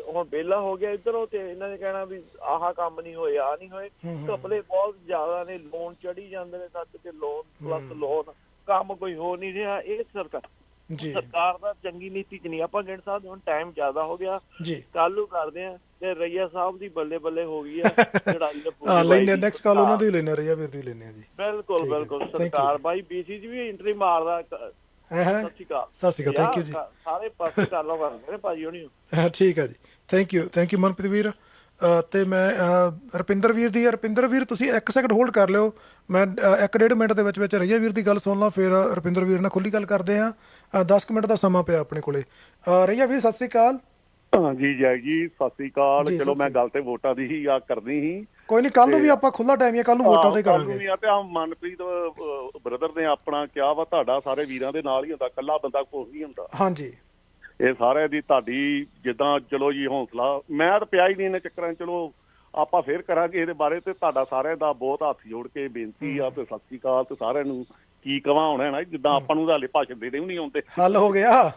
ਹੁਣ ਬੇਲਾ ਹੋ ਗਿਆ ਇਧਰੋਂ ਤੇ ਇਹਨਾਂ ਨੇ ਕਹਿਣਾ ਵੀ ਆਹ ਕੰਮ ਨਹੀਂ ਹੋਏ ਆ ਨਹੀਂ ਹੋਏ। ਘਪਲੇ ਬਹੁਤ ਜ਼ਿਆਦਾ ਨੇ ਲੋਨ ਚੜੀ ਜਾਂਦੇ ਨੇ ਸੱਚ ਤੇ ਲੋਨ ਪਲੱਸ ਲੋਨ ਕੰਮ ਕੋਈ ਹੋ ਨਹੀਂ ਰਿਹਾ ਇਹ ਸਰਕਾਰ ਜੀ। ਸਰਕਾਰ ਦਾ ਚੰਗੀ ਨੀਤੀ ਚ ਨਹੀਂ। ਆਪਾਂ ਗਿਣ ਸਕਦੇ ਹੁਣ ਟਾਈਮ ਜ਼ਿਆਦਾ ਹੋ ਗਿਆ ਜੀ। ਕੱਲ ਕਰਦੇ ਆ ਤੇ ਰਈਆ ਸਾਹਿਬ ਦੀ ਬੱਲੇ ਬੱਲੇ ਹੋ ਗਈ ਆ ਲੜਾਈ ਦਾ ਪੂਰੀ ਆ ਲੈਣੇ ਨੈਕਸਟ ਕਾਲ ਉਹਨਾਂ। ਦੀ ਲੈਣੇ ਰਹੀਆ ਵੀਰ ਦੀ ਲੈਣੇ ਆ ਜੀ। ਬਿਲਕੁਲ ਬਿਲਕੁਲ. ਸਰਕਾਰ ਬਾਈ ਬੀਸੀ ਚ ਵੀ ਐਂਟਰੀ ਮਾਰਦਾ ਸਤਿ ਸ਼੍ਰੀ ਅਕਾਲ। ਸਤਿ ਸ਼੍ਰੀ ਅਕਾਲ ਥੈਂਕ ਯੂ ਜੀ। ਸਾਰੇ ਪਾਸੇ ਚਾਲੋ ਕਰਦੇ ਨੇ ਭਾਜੀ ਹੋਣੀ। ਹਾਂ, ਠੀਕ ਹੈ ਜੀ। Thank you thank you Manpreet ਵੀਰ। ਤੇ ਮੈਂ ਰੁਪਿੰਦਰ ਵੀਰ ਦੀ ਰੁਪਿੰਦਰ ਵੀਰ ਤੁਸੀਂ ਇੱਕ ਸੈਕਿੰਡ ਹੋਲਡ ਕਰ ਲਿਓ। ਮੈਂ ਅ, ਇੱਕ ਡੇਢ ਮਿੰਟ ਦੇ ਵਿੱਚ ਵਿੱਚ ਰਈਆ ਵੀਰ ਦੀ ਗੱਲ ਸੁਣ ਲਾਂ ਫਿਰ ਰੁਪਿੰਦਰ ਵੀਰ ਨਾਲ ਖੁੱਲੀ ਗੱਲ ਕਰਦੇ ਆ। 10 ਮਿੰਟ ਦਾ ਸਮਾਂ ਪਿਆ ਆਪਣੇ ਕੋਲੇ। ਰਈਆ ਵੀਰ ਸਤਿ ਸ੍ਰੀ ਅਕਾਲ। ਹਾਂਜੀ ਜੈ ਜੀ ਸਤਿ ਸ੍ਰੀ ਅਕਾਲ। ਜੀ, ਚਲੋ ਮੈਂ ਗੱਲ ਤੇ ਵੋਟਾਂ ਦੀ ਹੀ ਆ ਕਰਨੀ ਸੀ। ਕੋਈ ਨਹੀਂ ਕੱਲ ਨੂੰ ਵੀ ਆਪਾਂ ਖੁੱਲਾ ਟਾਈਮ ਹੀ ਕੱਲ ਨੂੰ ਵੋਟਾਂ ਤੇ ਨੂੰ ਕਰਾਂਗੇ। ਵੀ ਆ ਤੇ ਆ ਮਨਪ੍ਰੀਤ ਬ੍ਰਦਰ ਨੇ ਆਪਣਾ ਕਿਹਾ ਵਾ ਤੁਹਾਡਾ ਸਾਰੇ ਵੀਰਾਂ ਦੇ ਨਾਲ ਹੀ ਹੁੰਦਾ ਕੱਲਾ ਬੰਦਾ ਕੁਛ ਨਹੀਂ ਹੁੰਦਾ। ਹਾਂਜੀ। ਇਹ ਸਾਰਿਆਂ ਦੀ ਤੁਹਾਡੀ ਜਿੱਦਾਂ ਚਲੋ ਜੀ ਹੌਸਲਾ ਮੈਂ ਤਾਂ ਪਿਆ ਹੀ ਨਹੀਂ ਇਹਨਾਂ ਚੱਕਰਾਂ ਚਲੋ ਆਪਾਂ ਫੇਰ ਕਰਾਂਗੇ ਇਹਦੇ ਬਾਰੇ ਤੇ ਤੁਹਾਡਾ ਸਾਰਿਆਂ ਦਾ ਬਹੁਤ ਹੱਥ ਜੋੜ ਕੇ ਬੇਨਤੀ ਆ ਤੇ ਸਤਿ ਸ੍ਰੀ ਅਕਾਲ ਤੇ ਸਾਰਿਆਂ ਨੂੰ ਕੀ ਕਵਾਂ ਹੋਣਾ ਨਾ ਜਿੱਦਾਂ ਆਪਾਂ ਨੂੰ ਹਾਲੇ ਭਾਸ਼ਣ ਦੇਣੇ ਵੀ ਨਹੀਂ ਆਉਂਦੇ। ਹੱਲ ਹੋ ਗਿਆ।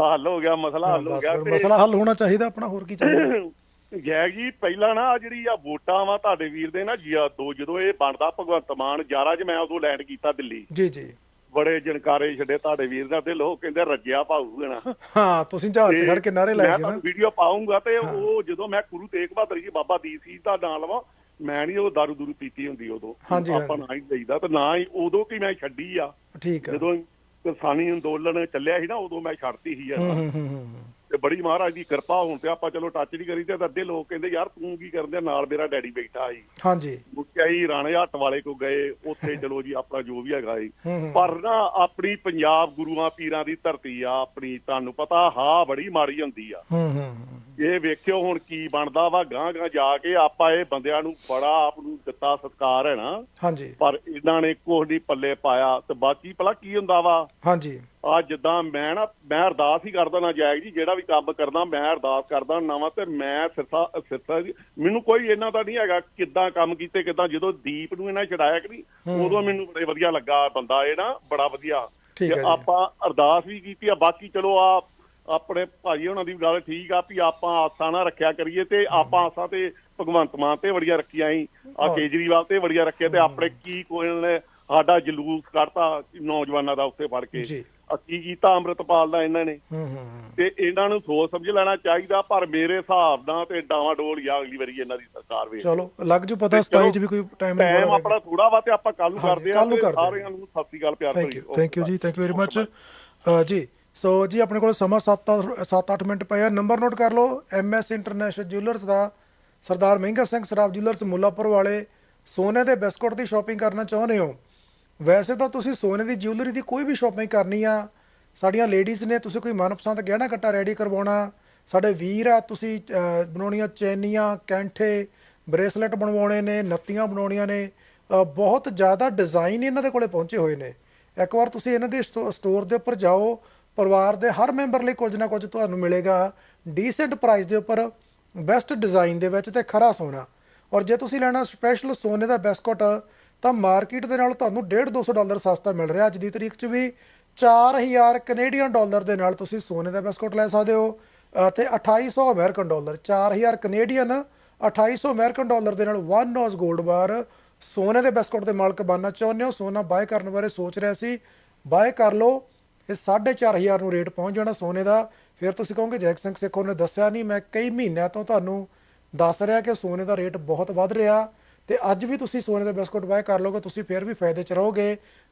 ਹੱਲ ਹੋ ਗਿਆ ਮਸਲਾ ਹੱਲ ਹੋ ਗਿਆ ਮਸਲਾ ਹੱਲ ਹੋਣਾ ਚਾਹੀਦਾ ਆਪਣਾ ਹੋਰ ਕੀ ਚਾਹੀਦਾ? ਜੈਗ ਜੀ ਪਹਿਲਾਂ ਨਾ ਜਿਹੜੀ ਆ ਵੋਟਾਂ ਵਾ ਤੁਹਾਡੇ ਵੀਰ ਦੇ ਨਾ ਜਿਆ ਦੋ ਜਦੋਂ ਇਹ ਬਣਦਾ ਭਗਵੰਤ ਮਾਨ 11 ਚ ਮੈਂ ਉਦੋਂ ਲੈਂਡ ਕੀਤਾ ਦਿੱਲੀ। ਜੀ ਜੀ। ਬੜੇ ਜਨਕਾਰੇ ਛੱਡੇ ਤੁਹਾਡੇ ਵੀਰ ਦਾ ਤੇ ਲੋਕ ਕਹਿੰਦੇ ਰੱਜਿਆ ਨਾ ਹਾਂ ਤੁਸੀਂ ਜਹਾਜ਼ 'ਚ ਖੜ ਕੇ ਨਾਰੇ ਲਾਏ ਮੈਂ ਸੀ ਨਾ। ਤੁਹਾਨੂੰ ਵੀਡੀਓ ਪਾਉਂਗਾ ਤੇ ਉਹ ਜਦੋਂ ਮੈਂ ਗੁਰੂ ਤੇਗ ਬਹਾਦਰ ਜੀ ਬਾਬਾ ਦੀਪ ਸਿੰਘ ਦਾ ਨਾਂ ਲਵਾਂ ਮੈਂ ਨਹੀਂ ਉਹ ਦਾਰੂ ਦੂਰੂ ਪੀਤੀ ਹੁੰਦੀ ਉਦੋਂ। ਆਪਾਂ ਨਾ ਹੀ ਲਈਦਾ ਤੇ ਨਾ ਹੀ ਉਦੋਂ ਕੀ ਮੈਂ ਛੱਡੀ ਆ। ਠੀਕ ਆ। ਜਦੋਂ ਕਿਸਾਨੀ ਅੰਦੋਲਨ ਚੱਲਿਆ ਸੀ ਨਾ ਉਦੋਂ ਮੈਂ ਛੱਡਤੀ ਸੀ ਯਾਰ ਹੂੰ ਹੂੰ ਹੂੰ। ਤੇ ਬੜੀ ਮਹਾਰਾਜ ਦੀ ਕਿਰਪਾ ਹੋਣ ਤੇ ਆਪਾਂ ਚਲੋ ਟੱਚ ਨਹੀਂ ਕਰੀ ਤੇ ਅੱਧੇ ਲੋਕ ਕਹਿੰਦੇ ਯਾਰ ਤੂੰ ਕੀ ਕਰਦੇ ਨਾਲ ਮੇਰਾ ਡੈਡੀ ਬੈਠਾ ਸੀ। ਹਾਂਜੀ। ਮੁੱਕਿਆ ਹੀ ਰਾਣੇ ਹੱਟ ਵਾਲੇ ਕੋ ਗਏ ਉੱਥੇ ਚਲੋ ਜੀ ਆਪਣਾ ਜੋ ਵੀ ਹੈਗਾ ਜੀ ਪਰ ਨਾ ਆਪਣੀ ਪੰਜਾਬ ਗੁਰੂਆਂ ਪੀਰਾਂ ਦੀ ਧਰਤੀ ਆ ਆਪਣੀ ਤੁਹਾਨੂੰ ਪਤਾ ਹਾਂ ਬੜੀ ਮਾੜੀ ਹੁੰਦੀ ਆ। ਹੂੰ ਹੂੰ। ਇਹ ਵੇਖਿਓ ਹੁਣ ਕੀ ਬਣਦਾ ਵਾ ਗਾਂ ਗਾਂ ਜਾ ਕੇ ਆਪਾਂ ਇਹ ਬੰਦਿਆਂ ਨੂੰ ਬੜਾ ਆਪ ਨੂੰ ਦਿੱਤਾ ਸਤਕਾਰ ਹੈ ਨਾ। ਹਾਂਜੀ। ਪਰ ਇਹਨਾਂ ਨੇ ਕੁਛ ਨਹੀਂ ਪੱਲੇ ਪਾਇਆ ਤੇ ਬਾਕੀ ਭਲਾ ਕੀ ਹੁੰਦਾ ਵਾ। ਹਾਂਜੀ। ਆ ਜਿੱਦਾਂ ਮੈਂ ਨਾ ਮੈਂ ਅਰਦਾਸ ਹੀ ਕਰਦਾ ਨਾ ਜਾਇਕ ਜੀ ਜਿਹੜਾ ਵੀ ਕੰਮ ਕਰਦਾ ਮੈਂ ਅਰਦਾਸ ਕਰਦਾ ਨਵਾਂ ਤੇ ਮੈਂ ਸਿਰਸਾ ਸਿਰਸਾ ਮੈਨੂੰ ਕੋਈ ਇਹਨਾਂ ਦਾ ਨਹੀਂ ਹੈਗਾ ਕਿੱਦਾਂ ਕੰਮ ਕੀਤੇ ਕਿੱਦਾਂ ਜਦੋਂ ਦੀਪ ਨੂੰ ਇਹਨਾਂ ਛਡਾਇਆ ਕਿ ਨਹੀਂ ਉਦੋਂ ਮੈਨੂੰ ਬੜੇ ਵਧੀਆ ਲੱਗਾ ਬੰਦਾ ਇਹ ਨਾ ਬੜਾ ਵਧੀਆ। ਤੇ। ਆਪਾਂ ਅਰਦਾਸ ਵੀ ਕੀਤੀ ਆ ਬਾਕੀ ਚਲੋ ਆ ਆਪਣੇ ਭਾਜੀ ਉਹਨਾਂ ਦੀ ਗੱਲ ਠੀਕ ਆ ਵੀ ਆਪਾਂ ਆਸਾਂ ਨਾ ਰੱਖਿਆ ਕਰੀਏ ਤੇ ਆਪਾਂ ਆਸਾਂ ਤੇ ਭਗਵੰਤ ਮਾਨ ਤੇ ਬੜੀਆਂ ਰੱਖੀਆਂ ਸੀ ਆ ਹਾਂ। ਕੇਜਰੀਵਾਲ ਤੇ ਬੜੀਆਂ ਰੱਖਿਆ ਤੇ ਆਪਣੇ ਕੀ ਕੋਈ ਨੇ ਸਾਡਾ ਜਲੂਸ ਕੱਢਤਾ ਨੌਜਵਾਨਾਂ ਦਾ ਉੱਥੇ ਫੜ ਕੇ। ਕੀ ਕੀਤਾ ਅੰਮ੍ਰਿਤਪਾਲ ਦਾ ਇਹਨਾਂ ਨੇ? ਹੂੰ ਹੂੰ ਹੂੰ। ਤੇ ਇਹਨਾਂ ਨੂੰ ਸੋਚ ਸਮਝ ਲੈਣਾ ਚਾਹੀਦਾ ਪਰ ਮੇਰੇ ਹਿਸਾਬ ਨਾਲ ਤੇ ਡਾਵਾਂ ਡੋਲ ਜਾਂ ਅਗਲੀ ਵਾਰੀ ਇਹਨਾਂ ਦੀ ਸਰਕਾਰ ਵੇਖ। ਚਲੋ ਲੱਗ ਜੂ ਪਤਾ ਤੇ ਚਲੋ, 27 ਚ ਵੀ ਕੋਈ ਟਾਈਮ ਨਹੀਂ ਟਾਈਮ ਆਪਣਾ ਥੋੜਾ ਵਾ ਤੇ ਆਪਾਂ ਕੱਲ ਨੂੰ ਕਰਦੇ ਆ। ਸਾਰਿਆਂ ਨੂੰ ਸਤਿ ਸ੍ਰੀ ਅਕਾਲ ਪਿਆਰ ਭਰੀ ਥੈਂਕ ਯੂ ਜੀ ਥੈਂਕ ਯੂ ਵੈਰੀ ਮੱਚ ਜੀ। ਸੋ ਜੀ, ਆਪਣੇ ਕੋਲ ਸਮਾਂ 7 7-8 ਮਿੰਟ ਪਏ ਆ। ਨੰਬਰ ਨੋਟ ਕਰ ਲਓ ਐਮਐਸ ਇੰਟਰਨੈਸ਼ਨਲ ਜੁਐਲਰਸ ਦਾ ਸਰਦਾਰ ਮਹਿੰਗਾ ਸਿੰਘ ਸਰਾਫ ਜਿਊਲਰਸ ਮੁੱਲਾਪੁਰ ਵਾਲੇ ਸੋਨੇ ਦੇ ਬਿਸਕੁਟ ਦੀ ਸ਼ਾਪਿੰਗ ਕਰਨਾ ਚਾਹੁੰਦੇ ਹੋ। ਵੈਸੇ ਤਾਂ ਤੁਸੀਂ ਸੋਨੇ ਦੀ ਜੁਐਲਰੀ ਦੀ ਕੋਈ ਵੀ ਸ਼ਾਪਿੰਗ ਕਰਨੀ ਆ, ਸਾਡੀਆਂ ਲੇਡੀਜ਼ ਨੇ ਤੁਸੀਂ ਕੋਈ ਮਨਪਸੰਦ ਗਹਿਣਾ ਕੱਟਾ ਰੈਡੀ ਕਰਵਾਉਣਾ, ਸਾਡੇ ਵੀਰ ਆ, ਤੁਸੀਂ ਬਣਾਉਣੀਆਂ ਚੈਨੀਆਂ, ਕੈਂਠੇ, ਬ੍ਰੇਸਲੇਟ ਬਣਵਾਉਣੇ ਨੇ, ਨੱਤੀਆਂ ਬਣਾਉਣੀਆਂ ਨੇ ਬਹੁਤ ਜ਼ਿਆਦਾ ਡਿਜ਼ਾਈਨ ਇਹਨਾਂ ਦੇ ਕੋਲੇ ਪਹੁੰਚੇ ਹੋਏ ਨੇ। ਇੱਕ ਵਾਰ ਤੁਸੀਂ ਇਹਨਾਂ ਦੇ ਸਟੋ- ਸਟੋਰ ਦੇ ਉੱਪਰ ਜਾਓ ਪਰਿਵਾਰ ਦੇ ਹਰ ਮੈਂਬਰ ਲਈ ਕੁਝ ਨਾ ਕੁਝ ਤੁਹਾਨੂੰ ਮਿਲੇਗਾ। ਡੀਸੈਂਟ ਪ੍ਰਾਈਸ ਦੇ ਉੱਪਰ ਬੈਸਟ ਡਿਜ਼ਾਈਨ ਦੇ ਵਿੱਚ ਤੇ ਖਰਾ ਸੋਨਾ। ਔਰ ਜੇ ਤੁਸੀਂ ਲੈਣਾ ਸਪੈਸ਼ਲ ਸੋਨੇ ਦਾ ਬਿਸਕੁਟ ਤਾਂ ਮਾਰਕੀਟ ਦੇ ਨਾਲ ਤੁਹਾਨੂੰ 1.5 200 ਡਾਲਰ ਸਸਤਾ ਮਿਲ ਰਿਹਾ। ਅੱਜ ਦੀ ਤਰੀਕ 'ਚ ਵੀ 4000 ਕੈਨੇਡੀਅਨ ਡਾਲਰ ਦੇ ਨਾਲ ਤੁਸੀਂ ਸੋਨੇ ਦਾ ਬਿਸਕੁਟ ਲੈ ਸਕਦੇ ਹੋ ਅ, ਤੇ 2800 American dollar 4000 Canadian 2800 American dollar ਦੇ ਨਾਲ ਵਨ ਨੋਜ਼ 골ਡ ਬਾਰ ਸੋਨੇ ਦੇ ਬਿਸਕੁਟ ਦੇ ਮਾਲਕ ਬਣਨਾ ਚਾਹੁੰਦੇ ਹੋ ਸੋਨਾ ਬਾਏ ਕਰਨ ਬਾਰੇ ਸੋਚ ਰਿਹਾ ਸੀ। ਬਾਏ ਕਰ ਲਓ। ਇਹ 4500 ਨੂੰ ਰੇਟ ਪਹੁੰਚ ਜਾਣਾ ਸੋਨੇ ਦਾ। ਫਿਰ ਤੁਸੀਂ ਕਹੋਗੇ, ਜੈਕ ਸਿੰਘ ਸੇਖੋ ਨੇ ਦੱਸਿਆ ਨਹੀਂ, ਮੈਂ ਕਈ ਮਹੀਨਿਆਂ ਤੋਂ ਤੁਹਾਨੂੰ ਦੱਸ ਰਿਹਾ ਕਿ ਸੋਨੇ ਦਾ ਰੇਟ ਬਹੁਤ ਵੱਧ ਰਿਹਾ ਤੇ ਅੱਜ ਵੀ ਤੁਸੀਂ ਸੋਨੇ ਦਾ ਬਿਸਕੁਟ ਬਾਏ ਕਰ ਲੋਗੇ ਤੁਸੀਂ ਫਿਰ ਵੀ ਫਾਇਦੇ 'ਚ ਰਹੋਗੇ।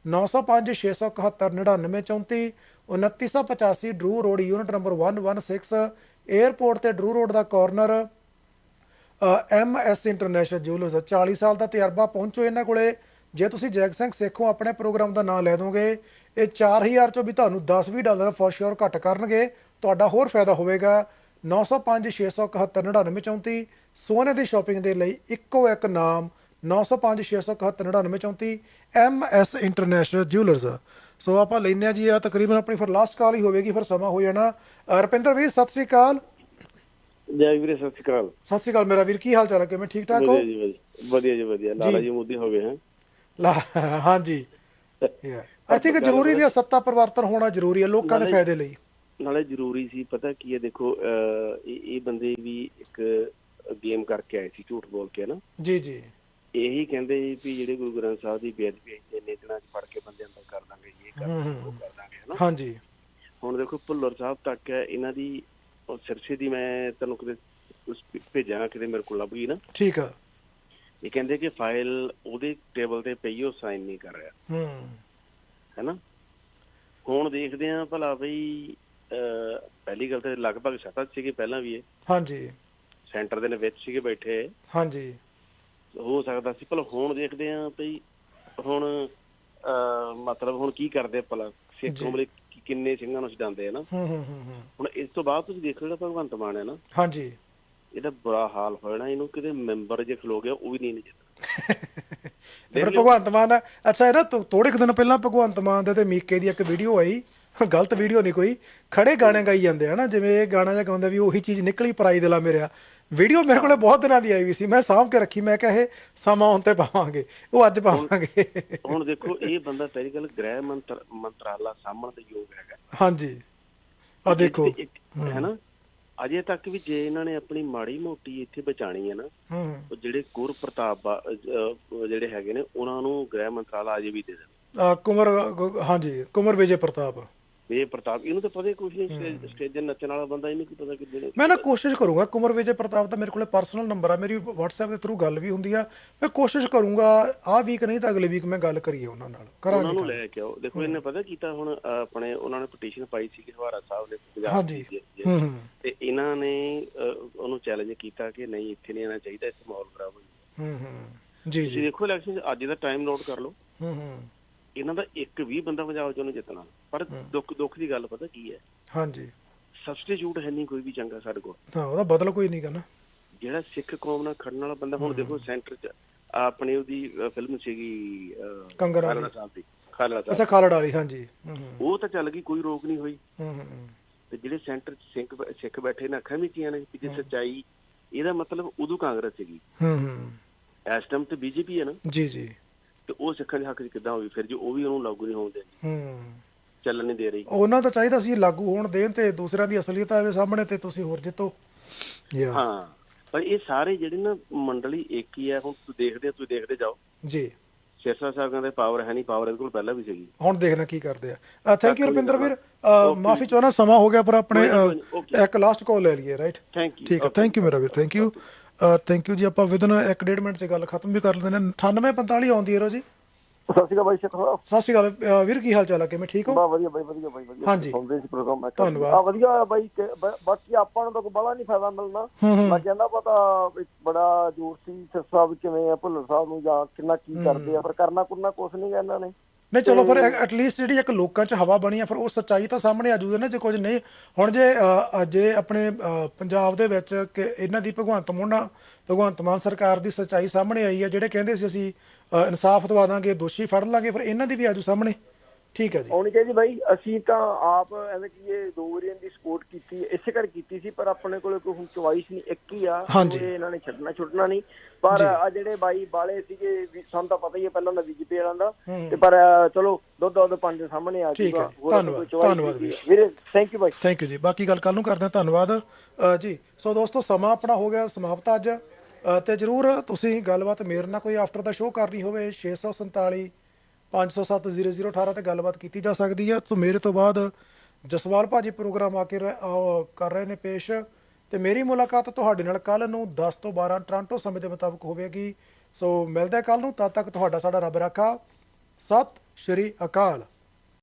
905 671 9934 2985 Drew road unit number 116 airport ਤੇ ਡਰੂ ਰੋਡ ਦਾ corner M S international jewellers 40 ਸਾਲ ਦਾ ਤਜਰਬਾ ਪਹੁੰਚੋ ਇਹਨਾਂ ਕੋਲੇ। ਜੇ ਤੁਸੀਂ ਜੈਕ ਸਿੰਘ ਸੇਖੋਂ ਆਪਣੇ ਪ੍ਰੋਗਰਾਮ ਦਾ ਨਾਮ ਲੈ ਦੋਗੇ ਇਹ 4000 ਚੋਂ ਵੀ ਤੁਹਾਨੂੰ 10-20 ਡਾਲਰ ਫॉर ਸ਼ੋਰ ਘੱਟ ਕਰਨਗੇ। ਤੁਹਾਡਾ ਹੋਰ ਫਾਇਦਾ ਹੋਵੇਗਾ 905 671 9934 ਸੋਨੇ ਦੀ ਸ਼ਾਪਿੰਗ ਦੇ ਲਈ ਇੱਕੋ ਇੱਕ ਨਾਮ 905 671 9934 M S international jewellers so ਆਪਾਂ ਲੈਨੇ ਆ ਜੀ ਆ ਤਕਰੀਬਨ ਆਪਣੀ ਫਿਰ ਲਾਸਟ ਕਾਲ ਹੀ ਹੋਵੇਗੀ ਫਿਰ ਸਮਾਂ ਹੋ ਜਾਣਾ। ਰੁਪਿੰਦਰ ਵੀਰ ਸਤਿ ਸ੍ਰੀ ਅਕਾਲ। ਜੈ ਵੀਰੇ ਸਤਿ ਸ਼੍ਰੀ ਅਕਾਲ। ਸਤਿ ਸ਼੍ਰੀ ਅਕਾਲ ਮੇਰਾ ਵੀਰ ਕੀ ਹਾਲ ਚਾਲ ਹੈ? ਕਿਵੇਂ ਠੀਕ ਠਾਕ ਹੋ? ਵਧੀਆ ਜੀ ਵਧੀਆ। ਵਧੀਆ ਜੀ ਵਧੀਆ। ਲਾਲਾ ਜੀ ਮੋਦੀ ਹੋ ਗਏ ਹੈ? ਲਾ ਹਾਂਜੀ। ਆਈ ਥਿੰਕ ਜ਼ਰੂਰੀ ਵੀ ਹੈ ਸੱਤਾ ਪਰਿਵਰਤਨ ਹੋਣਾ ਜ਼ਰੂਰੀ ਹੈ ਲੋਕਾਂ ਦੇ ਨਾਲੇ- ਫਾਇਦੇ ਲਈ। ਨਾਲੇ ਜ਼ਰੂਰੀ ਸੀ ਪਤਾ ਕੀ ਹੈ ਦੇਖੋ ਅਹ, ਇਹ ਇਹ ਬੰਦੇ ਵੀ ਇੱਕ ਗੇਮ ਕਰਕੇ ਆਏ ਸੀ ਝੂਠ ਬੋਲ ਕੇ ਨਾ ਜੀ ਜੀ। ਇਹੀ ਕਹਿੰਦੇ ਸੀ ਵੀ ਜਿਹੜੇ ਗੁਰੂ ਗ੍ਰੰਥ ਸਾਹਿਬ ਦੀ ਬੇਅਦਬੀ ਇੰਨੇ ਦਿਨਾਂ 'ਚ ਫੜ ਕੇ ਬੰਦੇ ਅੰਦਰ ਕਰ ਦਾਂਗੇ ਇਹ ਕਰ ਹੂੰ, ਦਾਂਗੇ ਹੂੰ। ਉਹ ਕਰ ਦਾਂਗੇ ਹਨਾ? ਹਾਂਜੀ। ਹੁਣ ਦੇਖੋ ਭੁੱਲਰ ਸਾਹਿਬ ਤੱਕ ਇਹਨਾਂ ਦੀ ਉਹ ਸਿਰਸੇ ਦੀ ਮੈਂ ਤੁਹਾਨੂੰ ਕਿਤੇ ਉਸ ਭੇਜਾਂਗਾ ਕਿਤੇ ਮੇਰੇ ਕੋਲ ਲੱਭ ਗਈ ਨਾ। ਠੀਕ ਆ। ਇਹ ਕਹਿੰਦੇ ਕਿ ਫਾਈਲ ਉਹਦੇ ਟੇਬਲ ਤੇ ਪਈ ਉਹ ਸਾਈਨ ਨਹੀਂ ਕਰ ਰਿਹਾ। ਹੂੰ। ਹੈਨਾ? ਹੁਣ ਦੇਖਦੇ ਆਂ ਭਲਾ ਬਈ ਪਹਿਲੀ ਗੱਲ ਤੇ ਲਗਭਗ ਸੱਤਾ 'ਚ ਸੀਗੇ ਪਹਿਲਾਂ ਵੀ ਇਹ। ਹਾਂਜੀ। ਸੈਂਟਰ ਦੇ ਵਿੱਚ ਸੀਗੇ ਬੈਠੇ। ਹਾਂਜੀ। ਹੋ ਸਕਦਾ ਸੀ ਭਲਾ ਹੁਣ ਦੇਖਦੇ ਆਂ ਬਈ ਹੁਣ ਮਤਲਬ ਹੁਣ ਕੀ ਕਰਦੇ ਆ ਭਲਾ। ਸਿੱਖੋਂ ਕਿ- ਕਿੰਨੇ ਸਿੰਘਾਂ ਨੂੰ ਛਡਾਉਂਦੇ ਆ ਨਾ? ਹੂੰ ਹੂੰ ਹੂੰ ਹੂੰ। ਹੁਣ ਇਸ ਤੋਂ ਬਾਅਦ ਤੁਸੀਂ ਦੇਖੋ ਜਿਹੜਾ ਭਗਵੰਤ ਮਾਨ ਹੈ ਨਾ। ਹਾਂਜੀ। ਇਹਦਾ ਬੁਰਾ ਹਾਲ ਹੋ ਜਾਣਾ ਇਹਨੂੰ ਕਿਤੇ ਮੈਂਬਰ ਜੇ ਖਲੋ ਗਿਆ ਉਹ ਵੀ ਨਹੀਂ ਜਿੱਤਣਾ। ਤੇ ਫਿਰ ਭਗਵੰਤ ਮਾਨ ਦਾ ਅੱਛਾ ਇਹ ਨਾ ਥੋ- ਥੋੜੇ ਕੁ ਦਿਨ ਪਹਿਲਾਂ ਭਗਵੰਤ ਮਾਨ ਦੇ ਤੇ ਮੀਕੇ ਦੀ ਇੱਕ ਵੀਡੀਓ ਆਈ। ਗਲਤ ਵੀਡੀਓ ਨਹੀਂ ਕੋਈ। ਖੜੇ ਗਾਣੇ ਗਾਈ ਜਾਂਦੇ ਹਨਾ? ਜਿਵੇਂ ਇਹ ਗਾਣਾ ਜਿਹਾ ਗਾਉਂਦਾ ਵੀ ਉਹੀ ਚੀਜ਼ ਨਿਕਲੀ ਪਰਾਈ ਦਿਲਾ ਮੇਰਿਆ। ਵੀਡੀਓ ਮੇਰੇ ਕੋਲੇ ਬਹੁਤ ਦਿਨਾਂ ਦੀ ਆਈ ਵੀ ਸੀ। ਮੈਂ ਸਾਂਭ ਕੇ ਰੱਖੀ ਮੈਂ ਕਿਹਾ ਇਹ ਸਮਾਂ ਆਉਣ ਤੇ ਪਾਵਾਂਗੇ। ਉਹ ਅੱਜ ਪਾਵਾਂਗੇ। ਹੁਣ ਦੇਖੋ ਇਹ ਬੰਦਾ ਪਹਿਲੀ ਗੱਲ ਗ੍ਰਹਿ ਮੰਤਰ ਮੰਤਰਾਲਾ ਸਾਹਮਣ ਦੇ ਯੋਗ ਹੈਗਾ। ਹਾਂਜੀ। ਆ ਦੇਖੋ। ਹੈਨਾ ਅਜੇ ਤੱਕ ਵੀ ਜੇ ਇਹਨਾਂ ਨੇ ਆਪਣੀ ਮਾੜੀ ਮੋਟੀ ਇੱਥੇ ਬਚਾਣੀ ਹੈ ਨਾ ਹੂੰ। ਉਹ ਜਿਹੜੇ ਗੁਰ ਪ੍ਰਤਾਪ ਬਾ- ਜਿਹੜੇ ਹੈਗੇ ਨੇ ਉਹਨਾਂ ਨੂੰ ਗ੍ਰਹਿ ਮੰਤਰਾਲਾ ਅਜੇ ਵੀ ਦੇ ਦੇਣ। ਗ- ਹਾਂਜੀ ਕੁਮਰ ਵਿਜੇ ਪ੍ਰਤਾਪ। ਇਹ ਪ੍ਰਤਾਪ ਇਹਨੂੰ ਤਾਂ ਪਤਾ ਹੀ ਕੁਛ ਨਹੀਂ ਸਟੇਜ- ਤੇ ਨੱਚਣ ਵਾਲਾ ਬੰਦਾ ਇਹਨੂੰ ਕੀ ਪਤਾ ਕਿੱਦੇ ਨੇ ਮੈਂ ਨਾ ਕੋਸ਼ਿਸ਼ ਕਰੂੰਗਾ ਕੁਮਰ ਵਿਜੇ ਪ੍ਰਤਾਪ ਦਾ ਮੇਰੇ ਕੋਲੇ ਪਰਸਨਲ ਨੰਬਰ ਆ ਮੇਰੀ WhatsApp ਦੇ ਥਰੂ ਗੱਲ ਵੀ ਹੁੰਦੀ ਆ। ਮੈਂ ਕੋਸ਼ਿਸ਼ ਕਰੂੰਗਾ ਆਹ ਵੀਕ ਨਹੀਂ ਤਾਂ ਅਗਲੇ ਵੀਕ ਮੈਂ ਗੱਲ ਕਰੀਏ ਉਹਨਾਂ ਨਾਲ ਉਹਨਾਂ ਕਰਾਂਗੇ ਨੂੰ ਗੱਲ। ਲੈ ਕੇ ਆਓ। ਦੇਖੋ ਇਹਨੇ ਪਤਾ ਕੀਤਾ ਹੁਣ ਆਪਣੇ ਉਹਨਾਂ ਨੇ ਪਟੀਸ਼ਨ ਪਾਈ ਸੀ ਕਿ ਹਵਾਰਾ ਸਾਹਿਬ ਨੇ ਪੰਜਾਬ ਹਾਂਜੀ। ਜੇ- ਤੇ ਇਹਨਾਂ ਨੇ ਉਹਨੂੰ ਚੈਲੰਜ ਕੀਤਾ ਕਿ ਨਹੀਂ ਇੱਥੇ ਨਹੀਂ ਆਉਣਾ ਚਾਹੀਦਾ ਇੱਥੇ ਮਾਹੌਲ ਖਰਾਬ ਹੋ ਜਾਊ ਹੂੰ ਹੂੰ। ਜੀ ਜੀ। ਦੇਖੋ ਇਲੈਕਸ਼ਨ ਅੱਜ ਦਾ ਟਾਈਮ ਨੋਟ ਕਰ ਲਓ। ਹੂੰ ਹੂੰ। ਇਹਨਾਂ ਦਾ ਇੱਕ ਵੀ ਬੰਦਾ ਪੰਜਾਬ ਚੋਂ ਨਹੀਂ ਜਿੱਤਣਾ। ਪਰ ਦੁੱਖ ਦੁੱਖ ਦੀ ਗੱਲ ਪਤਾ ਕੀ ਹੈ? ਹਾਂਜੀ। ਸਬਸਟੀਟਿਊਟ ਹੈ ਨਹੀਂ ਕੋਈ ਵੀ ਚੰਗਾ ਸਾਡੇ ਕੋਲ। ਤਾਂ ਉਹਦਾ ਬਦਲ ਕੋਈ ਨਹੀਂ ਕਰਨਾ ਜਿਹੜਾ ਸਿੱਖ ਕੌਮ ਨਾਲ ਖੜਨ ਵਾਲਾ ਬੰਦਾ ਹੁਣ ਦੇਖੋ ਸੈਂਟਰ 'ਚ ਆਪਣੀ ਉਹਦੀ ਫਿਲਮ ਸੀਗੀ। ਖਾਲੜਾ ਸਾਹਿਬ ਦੀ। ਖਾਲੜਾ ਅੱਛਾ ਖਾਲੜ ਵਾਲੀ ਹਾਂਜੀ। ਉਹ ਤਾਂ ਚੱਲ ਗਈ ਕੋਈ ਰੋਕ ਨਹੀਂ ਹੋਈ। ਹੂੰ ਹੂੰ ਤੇ ਜਿਹੜੇ ਸੈਂਟਰ 'ਚ ਸਿੱਖ ਸਿੱਖ ਬੈਠੇ ਨੇ ਅੱਖਾਂ ਮੀਚੀਆਂ ਨੇ ਕਿ ਜੇ ਸੱਚਾਈ ਇਹਦਾ ਮਤਲਬ ਉਦੋਂ ਕਾਂਗਰਸ ਸੀਗੀ। ਹੂੰ ਹੂੰ। ਇਸ ਟਾਈਮ ਤੇ ਬੀਜੇਪੀ ਹੈ ਨਾ? ਜੀ ਜੀ। ਤੇ ਉਹ ਸਿੱਖਾਂ ਦੇ ਹੱਕ 'ਚ ਕਿੱਦਾਂ ਹੋਈ ਫਿਰ ਜੇ ਉਹ ਵੀ ਉਹਨੂੰ ਲਾਗੂ ਨਹੀਂ ਹੋਣ ਦੇਣੀ ਹੂੰ। ਚੱਲਣ ਨਹੀਂ ਦੇ ਰਹੀ। ਉਹਨਾਂ ਤਾਂ ਚਾਹੀਦਾ ਸੀ ਲਾਗੂ ਹੋਣ ਦੇਣ ਤੇ ਦੂਸਰਿਆਂ ਦੀ ਅਸਲੀਅਤ ਆਵੇ ਸਾਹਮਣੇ ਤੇ ਤੁਸੀਂ ਹੋਰ ਜਿੱਤੋ। ਯਾ ਹਾਂ ਪਰ ਇਹ ਸਾਰੇ ਜਿਹੜੇ ਨਾ ਮੰਡਲੀ ਇੱਕ ਹੀ ਹੈ ਹੁਣ ਤੁਸੀਂ ਦੇਖਦੇ ਤੁਸੀਂ ਦੇਖਦੇ ਜਾਓ। ਜੀ। ਸਿਰਸਾ ਸਾਹਿਬ ਕਹਿੰਦੇ ਪਾਵਰ ਹੈ ਨਹੀਂ ਪਾਵਰ ਇਹਦੇ ਕੋਲ ਪਹਿਲਾਂ ਵੀ ਸੀਗੀ। ਹੁਣ ਦੇਖਣਾ ਕੀ ਕਰਦੇ ਆ। ਥੈਂਕ ਯੂ ਰੁਪਿੰਦਰ ਵੀਰ। ਮਾਫੀ ਚਾਹਣਾ ਸਮਾਂ ਹੋ ਗਿਆ ਪਰ ਆਪਣੇ ਇੱਕ ਲਾਸਟ ਕਾਲ ਲੈ ਲਈਏ ਰਾਈਟ ਥੈਂਕ ਯੂ ਠੀਕ ਹੈ ਥੈਂਕ ਯੂ ਮੇਰਾ ਵੀਰ ਥੈਂਕ ਯੂ ਥੈਂਕ ਯੂ ਜੀ ਆਪਾਂ ਵਿਦਨ 1.5 ਮਿੰਟ 'ਚ ਗੱਲ ਖਤਮ ਵੀ ਕਰ ਲੈਂਦੇ ਨੇ। 9845 ਆਉਂਦੀ ਹੈ ਰੋ ਜੀ। ਸਤਿ ਸ਼੍ਰੀ ਅਕਾਲ ਬਾਈ ਸ਼ੇਖ ਸਾਹਿਬ ਸਤਿ ਸ਼੍ਰੀ ਅਕਾਲ। ਵੀਰ ਕੀ ਹਾਲ ਚਾਲ ਹੈ ਕਿਵੇਂ ਠੀਕ ਹੋ? ਬਾ ਵਧੀਆ ਬਾਈ ਵਧੀਆ ਬਾਈ ਵਧੀਆ। ਹਾਂਜੀ। ਸੁਣਦੇ ਸੀ ਪ੍ਰੋਗਰਾਮ ਮੈਂ ਧੰਨਵਾਦ। ਆ ਵਧੀਆ ਬਾਈ ਬਾਕੀ ਆਪਾਂ ਨੂੰ ਤਾਂ ਕੋਈ ਬੜਾ ਨਹੀਂ ਫਾਇਦਾ ਮਿਲਣਾ। ਮੈਂ ਕਹਿੰਦਾ ਪਤਾ ਬੜਾ ਜ਼ੋਰ ਸੀ ਸਿਰ ਸਾਹਿਬ ਕਿਵੇਂ ਆ ਭੁੱਲਰ ਸਾਹਿਬ ਨੂੰ ਜਾਂ ਕਿੰਨਾ ਕੀ ਕਰਦੇ ਆ ਪਰ ਕਰਨਾ ਕੁਰਨਾ ਕੁਛ ਨਹੀਂ ਇਹਨਾਂ ਨੇ। ਨਹੀਂ ਚਲੋ ਫਿਰ ਐਟਲੀਸਟ ਜਿਹੜੀ ਇੱਕ ਲੋਕਾਂ 'ਚ ਹਵਾ ਬਣੀ ਆ ਫਿਰ ਉਹ ਸੱਚਾਈ ਤਾਂ ਸਾਹਮਣੇ ਆ ਜੂਗੀ ਨਾ ਜੇ ਕੁਝ ਨਹੀਂ। ਹੁਣ ਜੇ ਜੇ ਆਪਣੇ ਪੰਜਾਬ ਦੇ ਵਿੱਚ ਕਿ ਇਹਨਾਂ ਦੀ ਭਗਵੰਤ ਮਾਨ ਭਗਵੰਤ ਮਾਨ ਸਰਕਾਰ ਦੀ ਸੱਚਾਈ ਸਾਹਮਣੇ ਆਈ ਆ ਜਿਹੜੇ ਕਹਿੰਦੇ ਸੀ ਅਸੀਂ ਇਨਸਾਫ ਦਵਾ ਦਾਂਗੇ ਦੋਸ਼ੀ ਫੜ ਲਾਂਗੇ ਫਿਰ ਇਹਨਾਂ ਦੀ ਵੀ ਆਜੂ ਸਾਹਮਣੇ। ਠੀਕ ਹੈ ਜੀ। ਆਉਣੀ ਚਾਹੀਦੀ ਬਾਈ ਅਸੀਂ ਤਾਂ ਆਪ ਐਵੇਂ ਕੀ ਇਹ ਦੋ ਵਾਰੀ ਦੀ ਸਪੋਰਟ ਕੀਤੀ ਇਸੇ ਕਰ ਕੀਤੀ ਸੀ ਪਰ ਆਪਣੇ ਕੋਲੇ ਕੋਈ ਹੁਣ ਚੁਆਇਸ ਨਹੀਂ ਇੱਕ ਹੀ ਆ। ਇਹ ਇਹਨਾਂ ਨੇ ਛੱਡਣਾ ਛੁੱਟਣਾ ਨਹੀਂ। ਪਰ ਆ ਜਿਹੜੇ ਬਾਈ ਬਾਲੇ ਸੀਗੇ ਸਾਨੂੰ ਤਾਂ ਪਤਾ ਹੀ ਹੈ ਪਹਿਲਾਂ ਦਾ ਬੀਜੇਪੀ ਵਾਲਿਆਂ ਦਾ। ਤੇ ਪਰ ਚਲੋ ਦੁੱਧ ਦੁੱਧ ਪੰਜ ਸਾਹਮਣੇ ਆ ਜੂਗਾ। ਤਾਂ ਧੰਨਵਾਦ, ਧੰਨਵਾਦ ਵੀਰ। ਥੈਂਕ ਯੂ ਬਾਈ ਥੈਂਕ ਯੂ ਜੀ। ਬਾਕੀ ਗੱਲ ਕੱਲ ਨੂੰ ਕਰਦੇ ਹਾਂ। ਧੰਨਵਾਦ। ਜੀ ਸੋ ਦੋਸਤੋ ਸਮਾਂ ਆਪਣਾ ਹੋ ਗਿਆ ਸਮਾਪਤ ਅੱਜ। ਤੇ ਜਰੂਰ ਤੁਸੀਂ ਗੱਲਬਾਤ ਮੇਰੇ ਨਾਲ ਕੋਈ ਆਫਟਰ ਦਾ ਸ਼ੋਅ ਕਰਨੀ ਹੋਵੇ 647 507 0018 ਤੇ ਗੱਲਬਾਤ ਕੀਤੀ ਜਾ ਸਕਦੀ ਹੈ। ਸੋ ਮੇਰੇ ਤੋਂ ਬਾਅਦ ਜਸਵਾਲ ਭਾਜੀ ਪ੍ਰੋਗਰਾਮ ਆ ਕੇ ਰ- ਅ, ਕਰ ਰਹੇ ਨੇ ਪੇਸ਼। ਤੇ ਮੇਰੀ ਮੁਲਾਕਾਤ ਤੁਹਾਡੇ ਨਾਲ ਕੱਲ ਨੂੰ 10 ਤੋਂ 12 ਟ੍ਰਾਂਟੋ ਸਮੇਂ ਦੇ ਮੁਤਾਬਕ ਹੋਵੇਗੀ। ਸੋ ਮਿਲਦਾ ਕੱਲ ਨੂੰ ਤਦ ਤੱਕ ਤੁਹਾਡਾ ਸਾਡਾ ਰੱਬ ਰੱਖਾ। ਸਤਿ ਸ਼੍ਰੀ ਅਕਾਲ।